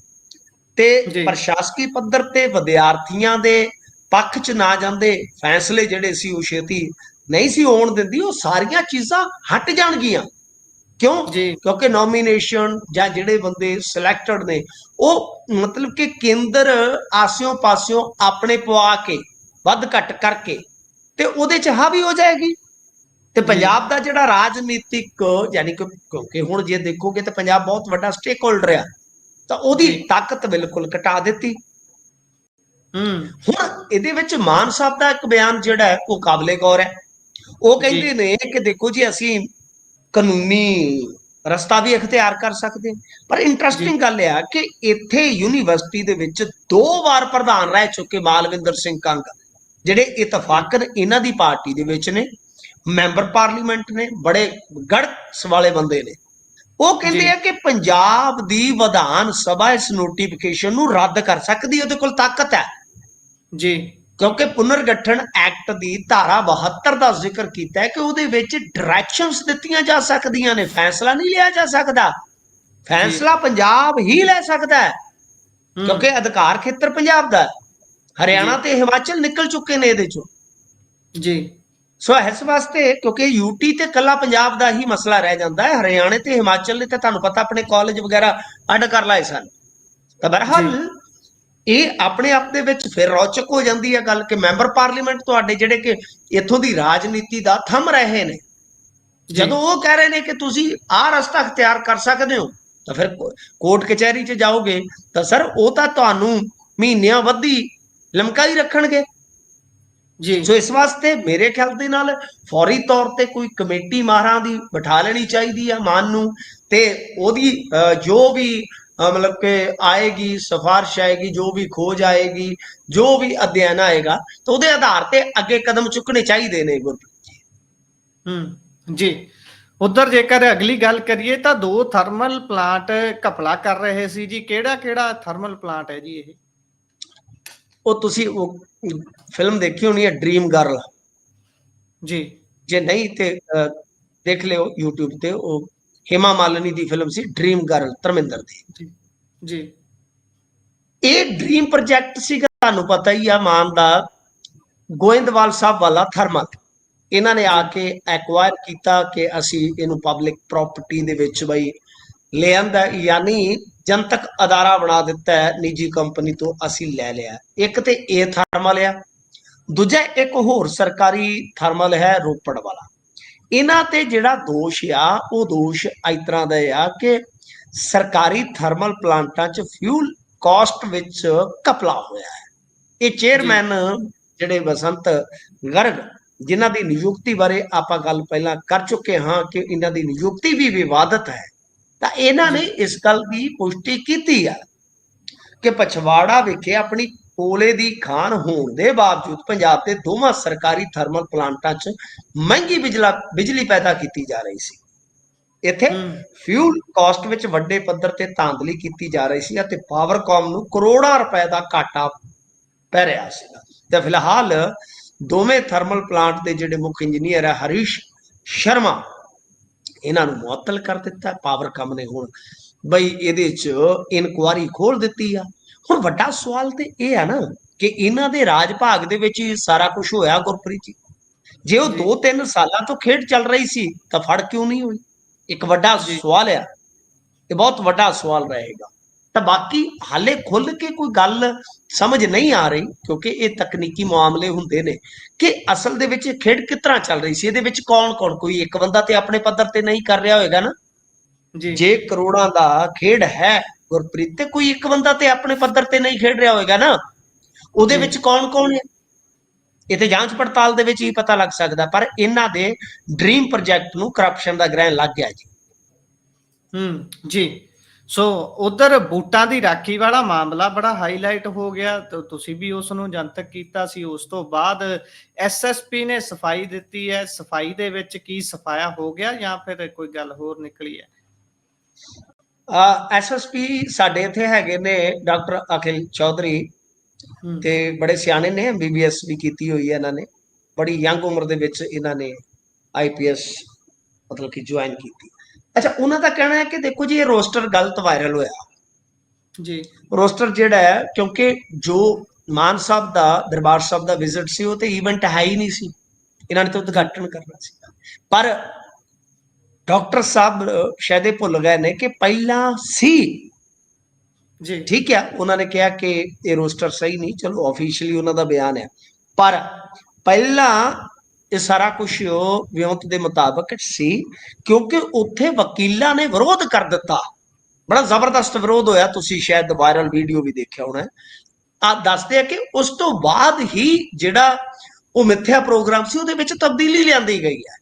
ਤੇ। ਪ੍ਰਸ਼ਾਸਕੀ ਪੱਧਰ ਤੇ ਵਿਦਿਆਰਥੀਆਂ ਦੇ ਪੱਖ 'ਚ ਨਾ ਜਾਂਦੇ ਫੈਸਲੇ ਜਿਹੜੇ ਸੀ ਉਹ ਛੇਤੀ ਨਹੀਂ ਸੀ ਹੋਣ ਦਿੰਦੀ ਉਹ ਸਾਰੀਆਂ ਚੀਜ਼ਾਂ ਹਟ ਜਾਣਗੀਆਂ। ਕਿਉਂ? ਜੀ। ਕਿਉਂਕਿ ਨੋਮੀਨੇਸ਼ਨ ਜਾਂ ਜਿਹੜੇ ਬੰਦੇ ਸਿਲੈਕਟਡ ਨੇ ਉਹ ਮਤਲਬ ਕਿ ਕੇਂਦਰ ਆਸਿਓਂ ਪਾਸਿਓਂ ਆਪਣੇ ਪਵਾ ਕੇ ਵੱਧ ਘੱਟ ਕਰਕੇ ਤੇ ਉਹਦੇ ਚ ਹਾਵੀ ਹੋ ਜਾਏਗੀ। ਤੇ ਪੰਜਾਬ ਦਾ ਜਿਹੜਾ ਰਾਜਨੀਤਿਕ ਯਾਨੀ ਕਿ ਕਿਉਂਕਿ ਹੁਣ ਜੇ ਦੇਖੋਗੇ ਤਾਂ ਪੰਜਾਬ ਬਹੁਤ ਵੱਡਾ ਸਟੇਕ ਹੋਲਡਰ ਆ ਤਾਂ ਉਹਦੀ। ਤਾਕਤ ਬਿਲਕੁਲ ਘਟਾ ਦਿੱਤੀ। ਹੂੰ। ਹੁਣ ਇਹਦੇ ਵਿੱਚ ਮਾਨ ਸਾਹਿਬ ਦਾ ਇੱਕ ਬਿਆਨ ਜਿਹੜਾ ਹੈ ਉਹ ਕਾਬਲੇ ਗੌਰ ਹੈ। ਉਹ ਕਹਿੰਦੇ ਨੇ ਕਿ ਦੇਖੋ ਜੀ ਅਸੀਂ ਕਾਨੂੰਨੀ ਰਸਤਾ ਵੀ ਇਖਤਿਆਰ ਕਰ ਸਕਦੇ। ਪਰ ਇੰਟਰਸਟਿੰਗ ਗੱਲ ਇਹ ਆ ਕਿ ਇੱਥੇ ਯੂਨੀਵਰਸਿਟੀ ਦੇ ਵਿੱਚ ਦੋ ਵਾਰ ਪ੍ਰਧਾਨ ਰਹਿ ਚੁੱਕੇ ਮਾਲਵਿੰਦਰ ਸਿੰਘ ਕੰਗ ਜਿਹੜੇ ਇਤਫਾਕਨ ਇਹਨਾਂ ਦੀ ਪਾਰਟੀ ਦੇ ਵਿੱਚ ਨੇ ਮੈਂਬਰ ਪਾਰਲੀਮੈਂਟ ਨੇ ਬੜੇ ਗੜਸ ਵਾਲੇ ਬੰਦੇ ਨੇ। ਉਹ ਕਹਿੰਦੇ। ਆ ਕਿ ਪੰਜਾਬ ਦੀ ਵਿਧਾਨ ਸਭਾ ਇਸ ਨੋਟੀਫਿਕੇਸ਼ਨ ਨੂੰ ਰੱਦ ਕਰ ਸਕਦੀ ਉਹਦੇ ਕੋਲ ਤਾਕਤ ਹੈ। ਜੀ। ਕਿਉਂਕਿ ਪੁਨਰਗਠਨ ਐਕਟ ਦੀ ਧਾਰਾ 72 ਦਾ ਜ਼ਿਕਰ ਕੀਤਾ ਹੈ ਕਿ ਉਹਦੇ ਵਿੱਚ ਡਾਇਰੈਕਸ਼ਨਸ ਦਿੱਤੀਆਂ ਜਾ ਸਕਦੀਆਂ ਨੇ ਫੈਸਲਾ ਨਹੀਂ ਲਿਆ ਜਾ ਸਕਦਾ। ਫੈਸਲਾ ਪੰਜਾਬ ਹੀ ਲੈ ਸਕਦਾ ਹੈ ਕਿਉਂਕਿ ਅਧਿਕਾਰ ਖੇਤਰ ਪੰਜਾਬ ਦਾ ਹਰਿਆਣਾ। ਤੇ ਹਿਮਾਚਲ ਨਿਕਲ ਚੁੱਕੇ ਨੇ ਇਹਦੇ ਚੋਂ। ਜੀ। ਸੋ ਇਸ ਵਾਸਤੇ ਕਿਉਂਕਿ ਯੂਟੀ ਤੇ ਕੱਲਾ ਪੰਜਾਬ ਦਾ ਹੀ ਮਸਲਾ ਰਹਿ ਜਾਂਦਾ ਹੈ ਹਰਿਆਣੇ ਤੇ ਹਿਮਾਚਲ ਨੇ ਤਾਂ ਤੁਹਾਨੂੰ ਪਤਾ ਆਪਣੇ ਕਾਲਜ ਵਗੈਰਾ ਅੱਡ ਕਰ ਲਾਏ ਸਨ। ਤਾਂ ਬਹਰਹਾਲ ਇਹ ਆਪਣੇ ਆਪ ਦੇ ਵਿੱਚ ਫਿਰ ਰੌਚਕ ਹੋ ਜਾਂਦੀ ਹੈ ਗੱਲ ਕਿ ਮੈਂਬਰ ਪਾਰਲੀਮੈਂਟ ਤੁਹਾਡੇ ਜਿਹੜੇ ਕਿ ਇੱਥੋਂ ਦੀ ਰਾਜਨੀਤੀ ਦਾ ਥੰਮ ਰਹੇ ਨੇ। ਜਦੋਂ ਉਹ ਕਹਿ ਰਹੇ ਨੇ ਕਿ ਤੁਸੀਂ ਆਹ ਰਸਤਾ ਅਖਤਿਆਰ ਕਰ ਸਕਦੇ ਹੋ ਤਾਂ ਫਿਰ ਕੋਰਟ ਕਚਹਿਰੀ 'ਚ ਜਾਓਗੇ ਤਾਂ ਸਰ ਉਹ ਤਾਂ ਤੁਹਾਨੂੰ ਮਹੀਨਿਆਂ ਵੱਧੀ ਲਮਕਾਈ ਰੱਖਣਗੇ। ਜੀ। ਸੋ ਇਸ ਵਾਸਤੇ ਮੇਰੇ ਖਿਆਲ ਦੇ ਨਾਲ ਫੌਰੀ ਤੌਰ ਤੇ ਕੋਈ ਕਮੇਟੀ ਮਾਹਰਾਂ ਦੀ ਬਿਠਾ ਲੈਣੀ ਚਾਹੀਦੀ ਆ ਮਾਨ ਨੂੰ ਤੇ ਉਹਦੀ ਜੋ ਵੀ ਮਤਲਬ ਕਿ ਆਏਗੀ ਸਿਫਾਰਿਸ਼ ਆਏਗੀ ਜੋ ਵੀ ਖੋਜ ਆਏਗੀ ਜੋ ਵੀ ਅਧਿਐਨ ਆਏਗਾ ਤਾਂ ਉਹਦੇ ਆਧਾਰ ਤੇ ਅੱਗੇ ਕਦਮ ਚੁੱਕਣੇ ਚਾਹੀਦੇ ਨੇ ਗੁਰਪ੍ਰੀਤ ਜੀ। ਹੂੰ ਜੀ। ਉਧਰ ਜੇਕਰ ਅਗਲੀ ਗੱਲ ਕਰੀਏ ਤਾਂ ਦੋ ਥਰਮਲ ਪਲਾਂਟ ਘਪਲਾ ਕਰ ਰਹੇ ਸੀ ਜੀ। ਕਿਹੜਾ ਕਿਹੜਾ ਥਰਮਲ ਪਲਾਂਟ ਹੈ ਜੀ ਇਹ? ਉਹ ਤੁਸੀਂ ਉਹ ਫਿਲਮ ਦੇਖੀ ਹੋਣੀ ਹੈ ਡ੍ਰੀਮ ਗਰਲ ਜੀ। ਜੇ ਨਹੀਂ ਤੇ ਦੇਖ ਲਿਓ YouTube ਤੇ ਉਹ ਹੇਮਾ ਮਾਲਿਨੀ ਦੀ ਫਿਲਮ ਸੀ ਡ੍ਰੀਮ ਗਰਲ ਧਰਮਿੰਦਰ ਦੀ ਜੀ ਇਹ ਡ੍ਰੀਮ ਪ੍ਰੋਜੈਕਟ ਸੀਗਾ ਤੁਹਾਨੂੰ ਪਤਾ ਹੀ ਆ ਮਾਨ ਦਾ ਗੋਇੰਦਵਾਲ ਸਾਹਿਬ ਵਾਲਾ ਥਰਮਲ ਇਹਨਾਂ ਨੇ ਆ ਕੇ ਐਕਵਾਇਰ ਕੀਤਾ ਕਿ ਅਸੀਂ ਇਹਨੂੰ ਪਬਲਿਕ ਪ੍ਰਾਪਰਟੀ ਦੇ ਵਿੱਚ ਬਈ ਲੈ ਆਂਦਾ ਯਾਨੀ ਜਨਤਕ ਅਦਾਰਾ ਬਣਾ ਦਿੱਤਾ ਹੈ ਨਿੱਜੀ ਕੰਪਨੀ ਤੋਂ ਅਸੀਂ ਲੈ ਲਿਆ ਇੱਕ ਤੇ ਇਹ ਥਰਮਲ ਆ ਦੂਜਾ ਇੱਕ ਹੋਰ ਸਰਕਾਰੀ ਥਰਮਲ ਹੈ ਰੋਪੜ ਵਾਲਾ ਇਹਨਾਂ ਤੇ ਜਿਹੜਾ ਦੋਸ਼ ਆ ਉਹ ਦੋਸ਼ ਇਸ ਤਰ੍ਹਾਂ ਦਾ ਆ ਕਿ ਸਰਕਾਰੀ ਥਰਮਲ ਪਲਾਂਟਾਂ 'ਚ ਫਿਊਲ ਕਾਸਟ ਵਿੱਚ ਘਪਲਾ ਹੋਇਆ ਹੈ। ਇਹ ਚੇਅਰਮੈਨ ਜਿਹੜੇ ਬਸੰਤ ਗਰਗ ਜਿਨ੍ਹਾਂ ਦੀ ਨਿਯੁਕਤੀ ਬਾਰੇ ਆਪਾਂ ਗੱਲ ਪਹਿਲਾਂ ਕਰ ਚੁੱਕੇ ਹਾਂ ਕਿ ਇਹਨਾਂ ਦੀ ਨਿਯੁਕਤੀ ਵੀ ਵਿਵਾਦਤ ਹੈ ਤਾਂ ਇਹਨਾਂ ਨੇ ਇਸ ਗੱਲ ਦੀ ਪੁਸ਼ਟੀ ਕੀਤੀ ਆ ਕਿ ਪਛਵਾੜਾ ਵਿਖੇ ਆਪਣੀ ਕੋਲੇ ਦੀ ਖਾਨ ਹੋਣ ਦੇ ਬਾਵਜੂਦ ਪੰਜਾਬ ਦੇ ਦੋਵਾਂ ਸਰਕਾਰੀ ਥਰਮਲ ਪਲਾਂਟਾਂ 'ਚ ਮਹਿੰਗੀ ਬਿਜਲਾ ਪੈਦਾ ਕੀਤੀ ਜਾ ਰਹੀ ਸੀ। ਇੱਥੇ ਫਿਊਲ ਕਾਸਟ ਵਿੱਚ ਵੱਡੇ ਪੱਧਰ ਤੇ ਧਾਂਦਲੀ ਕੀਤੀ ਜਾ ਰਹੀ ਸੀ ਅਤੇ ਪਾਵਰਕਾਮ ਨੂੰ ਕਰੋੜਾਂ ਰੁਪਏ ਦਾ ਘਾਟਾ ਪੈ ਰਿਹਾ ਸੀਗਾ। ਤੇ ਫਿਲਹਾਲ ਦੋਵੇਂ ਥਰਮਲ ਪਲਾਂਟ ਦੇ ਜਿਹੜੇ ਮੁੱਖ ਇੰਜੀਨੀਅਰ ਹੈ ਹਰੀਸ਼ ਸ਼ਰਮਾ ਇਹਨਾਂ ਨੂੰ ਮੁਅੱਤਲ ਕਰ ਦਿੱਤਾ। ਪਾਵਰਕਾਮ ਨੇ ਹੁਣ ਬਈ ਇਹਦੇ 'ਚ ਇਨਕੁਆਰੀ ਖੋਲ ਦਿੱਤੀ ਆ। ਹੁਣ ਵੱਡਾ ਸਵਾਲ ਤੇ ਇਹ ਆ ਨਾ ਕਿ ਇਹਨਾਂ ਦੇ ਰਾਜ ਭਾਗ ਦੇ ਵਿੱਚ ਹੀ ਸਾਰਾ ਕੁਝ ਹੋਇਆ ਗੁਰਪ੍ਰੀਤ ਜੀ। ਜੇ ਉਹ ਜੀ। 2-3 ਸਾਲਾਂ ਤੋਂ ਖੇਡ ਚੱਲ ਰਹੀ ਸੀ ਤਾਂ ਫੜ ਕਿਉਂ ਨਹੀਂ ਹੋਈ? ਇੱਕ ਵੱਡਾ। ਸਵਾਲ ਆ ਇਹ ਬਹੁਤ ਵੱਡਾ ਸਵਾਲ ਰਹੇਗਾ। ਤਾਂ ਬਾਕੀ ਹਾਲੇ ਖੁੱਲ ਕੇ ਕੋਈ ਗੱਲ ਸਮਝ ਨਹੀਂ ਆ ਰਹੀ ਕਿਉਂਕਿ ਇਹ ਤਕਨੀਕੀ ਮਾਮਲੇ ਹੁੰਦੇ ਨੇ ਕਿ ਅਸਲ ਦੇ ਵਿੱਚ ਇਹ ਖੇਡ ਕਿਸ ਤਰ੍ਹਾਂ ਚੱਲ ਰਹੀ ਸੀ? ਇਹਦੇ ਵਿੱਚ ਕੌਣ ਕੌਣ ਕੋਈ ਇੱਕ ਬੰਦਾ ਤੇ ਆਪਣੇ ਪੱਧਰ ਤੇ ਨਹੀਂ ਕਰ ਰਿਹਾ ਹੋਵੇਗਾ ਨਾ? ਜੀ। ਜੇ ਕਰੋੜਾਂ ਦਾ ਖੇਡ ਹੈ ਗੁਰਪ੍ਰੀਤ ਤੇ ਕੋਈ ਇੱਕ ਬੰਦਾ ਤੇ ਆਪਣੇ ਪੱਧਰ ਤੇ ਨਹੀਂ ਖੇਡ ਰਿਹਾ ਹੋਵੇਗਾ ਨਾ? ਉਹਦੇ। ਵਿੱਚ ਕੌਣ ਕੌਣ ਹੈ? ਇਹ ਤੇ ਜਾਂਚ ਪੜਤਾਲ ਦੇ ਵਿੱਚ ਹੀ ਪਤਾ ਲੱਗ ਸਕਦਾ ਪਰ ਇਹਨਾਂ ਦੇ ਡ੍ਰੀਮ ਪ੍ਰੋਜੈਕਟ ਨੂੰ ਕਰਪਸ਼ਨ ਦਾ ਗ੍ਰਹਿਣ ਲੱਗ ਗਿਆ ਜੀ। ਹੂੰ ਜੀ। ਸੋ ਉਧਰ ਬੂਟਾਂ ਦੀ ਰਾਖੀ ਵਾਲਾ ਮਾਮਲਾ ਬੜਾ ਹਾਈਲਾਈਟ ਹੋ ਗਿਆ ਤੇ ਤੁਸੀਂ ਵੀ ਉਸ ਨੂੰ ਜਨਤਕ ਕੀਤਾ ਸੀ। ਉਸ ਤੋਂ ਬਾਅਦ ਐਸਐਸਪੀ ਨੇ ਸਫ਼ਾਈ ਦਿੱਤੀ ਹੈ। ਸਫ਼ਾਈ ਦੇ ਵਿੱਚ ਕੀ ਸਫਾਇਆ ਹੋ ਗਿਆ ਜਾਂ ਫਿਰ ਕੋਈ ਗੱਲ ਹੋਰ ਨਿਕਲੀ ਹੈ? ਐਸਐਸਪੀ ਸਾਡੇ ਇੱਥੇ ਹੈਗੇ ਨੇ ਡਾਕਟਰ ਅਖਿਲ ਚੌਧਰੀ ਤੇ ਬੜੇ ਸਿਆਣੇ ਨੇ ਐਮਬੀਬੀਐਸ ਵੀ ਕੀਤੀ ਹੋਈ ਹੈ ਇਹਨਾਂ ਨੇ। ਬੜੀ ਯੰਗ ਉਮਰ ਦੇ ਵਿੱਚ ਇਹਨਾਂ ਨੇ ਆਈਪੀਐਸ ਮਤਲਬ ਕਿ ਜੁਆਇਨ ਕੀਤੀ। ਅੱਛਾ ਉਹਨਾਂ ਦਾ ਕਹਿਣਾ ਹੈ ਕਿ ਦੇਖੋ ਜੀ ਇਹ ਰੋਸਟਰ ਗਲਤ ਵਾਇਰਲ ਹੋਇਆ। ਜੀ। ਰੋਸਟਰ ਜਿਹੜਾ ਹੈ ਕਿਉਂਕਿ ਜੋ ਮਾਨ ਸਾਹਿਬ ਦਾ ਦਰਬਾਰ ਸਾਹਿਬ ਦਾ ਵਿਜ਼ਿਟ ਸੀ ਉਹ ਤੇ ਇਵੈਂਟ ਹੈ ਹੀ ਨਹੀਂ ਸੀ। ਇਹਨਾਂ ਨੇ ਤਾਂ ਉਦਘਾਟਨ ਕਰਨਾ ਸੀ ਪਰ ਡਾਕਟਰ ਸਾਹਿਬ ਸ਼ਾਇਦ ਇਹ ਭੁੱਲ ਗਏ ਨੇ ਕਿ ਪਹਿਲਾਂ ਸੀ। ਜੀ। ਠੀਕ ਹੈ ਉਹਨਾਂ ਨੇ ਕਿਹਾ ਕਿ ਇਹ ਰੋਸਟਰ ਸਹੀ ਨਹੀਂ ਚਲੋ ਆਫੀਸ਼ੀਅਲੀ ਉਹਨਾਂ ਦਾ ਬਿਆਨ ਹੈ। ਪਰ ਪਹਿਲਾਂ ਇਹ ਸਾਰਾ ਕੁਝ ਵਿਉਂਤ ਦੇ ਮੁਤਾਬਕ ਸੀ ਕਿਉਂਕਿ ਉੱਥੇ ਵਕੀਲਾਂ ਨੇ ਵਿਰੋਧ ਕਰ ਦਿੱਤਾ। ਬੜਾ ਜ਼ਬਰਦਸਤ ਵਿਰੋਧ ਹੋਇਆ ਤੁਸੀਂ ਸ਼ਾਇਦ ਵਾਇਰਲ ਵੀਡੀਓ ਵੀ ਦੇਖਿਆ ਹੋਣਾ। ਆ ਦੱਸਦੇ ਆ ਕਿ ਉਸ ਤੋਂ ਬਾਅਦ ਹੀ ਜਿਹੜਾ ਉਹ ਮਿੱਥਿਆ ਪ੍ਰੋਗਰਾਮ ਸੀ ਉਹਦੇ ਵਿੱਚ ਤਬਦੀਲੀ ਲਿਆਂਦੀ ਗਈ ਹੈ।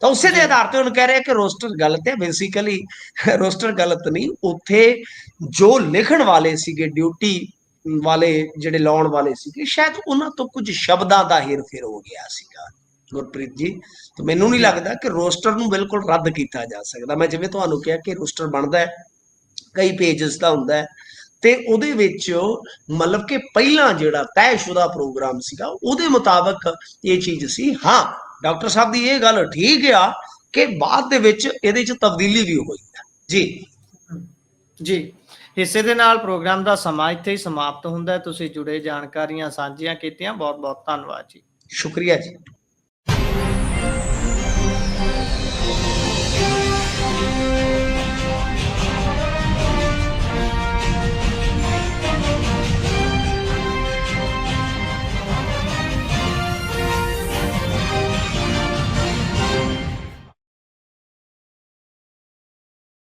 ਤਾਂ ਉਸੇ ਦੇ। ਆਧਾਰ ਤੇ ਉਹਨੂੰ ਕਹਿ ਰਿਹਾ ਕਿ ਰੋਸਟਰ ਗਲਤ ਹੈ ਬੇਸਿਕਲੀ ਰੋਸਟਰ ਗਲਤ ਨਹੀਂ ਉੱਥੇ ਜੋ ਲਿਖਣ ਵਾਲੇ ਸੀਗੇ ਡਿਊਟੀ ਵਾਲੇ ਜਿਹੜੇ ਲਾਉਣ ਵਾਲੇ ਸੀਗੇ ਸ਼ਾਇਦ ਉਹਨਾਂ ਤੋਂ ਕੁਝ ਸ਼ਬਦਾਂ ਦਾ ਹੇਰ-ਫੇਰ ਹੋ ਗਿਆ ਸੀਗਾ ਗੁਰਪ੍ਰੀਤ ਜੀ ਤਾਂ ਮੈਨੂੰ ਨਹੀਂ। ਲੱਗਦਾ ਕਿ ਰੋਸਟਰ ਨੂੰ ਬਿਲਕੁਲ ਰੱਦ ਕੀਤਾ ਜਾ ਸਕਦਾ ਮੈਂ ਜਿਵੇਂ ਤੁਹਾਨੂੰ ਕਿਹਾ ਕਿ ਰੋਸਟਰ ਬਣਦਾ ਹੈ ਕਈ ਪੇजेस ਦਾ ਹੁੰਦਾ ਹੈ ਤੇ ਉਹਦੇ ਵਿੱਚ ਮਤਲਬ ਕਿ ਪਹਿਲਾਂ ਜਿਹੜਾ ਤੈਅਸ਼ੁਦਾ ਪ੍ਰੋਗਰਾਮ ਸੀਗਾ ਉਹਦੇ ਮੁਤਾਬਕ ਇਹ ਚੀਜ਼ ਸੀ ਹਾਂ ਡਾਕਟਰ ਸਾਹਿਬ ਦੀ ਇਹ ਗੱਲ ਠੀਕ ਆ ਕਿ ਬਾਅਦ ਦੇ ਵਿੱਚ ਇਹਦੇ 'ਚ ਤਬਦੀਲੀ ਵੀ ਹੋਈ ਹੈ। ਜੀ। ਜੀ। ਹਿੱਸੇ ਦੇ ਨਾਲ ਪ੍ਰੋਗਰਾਮ ਦਾ ਸਮਾਂ ਇੱਥੇ ਹੀ ਸਮਾਪਤ ਹੁੰਦਾ ਹੈ। ਤੁਸੀਂ ਜੁੜੇ ਜਾਣਕਾਰੀਆਂ ਸਾਂਝੀਆਂ ਕੀਤੀਆਂ। ਬਹੁਤ ਬਹੁਤ ਧੰਨਵਾਦ ਜੀ। ਸ਼ੁਕਰੀਆ ਜੀ।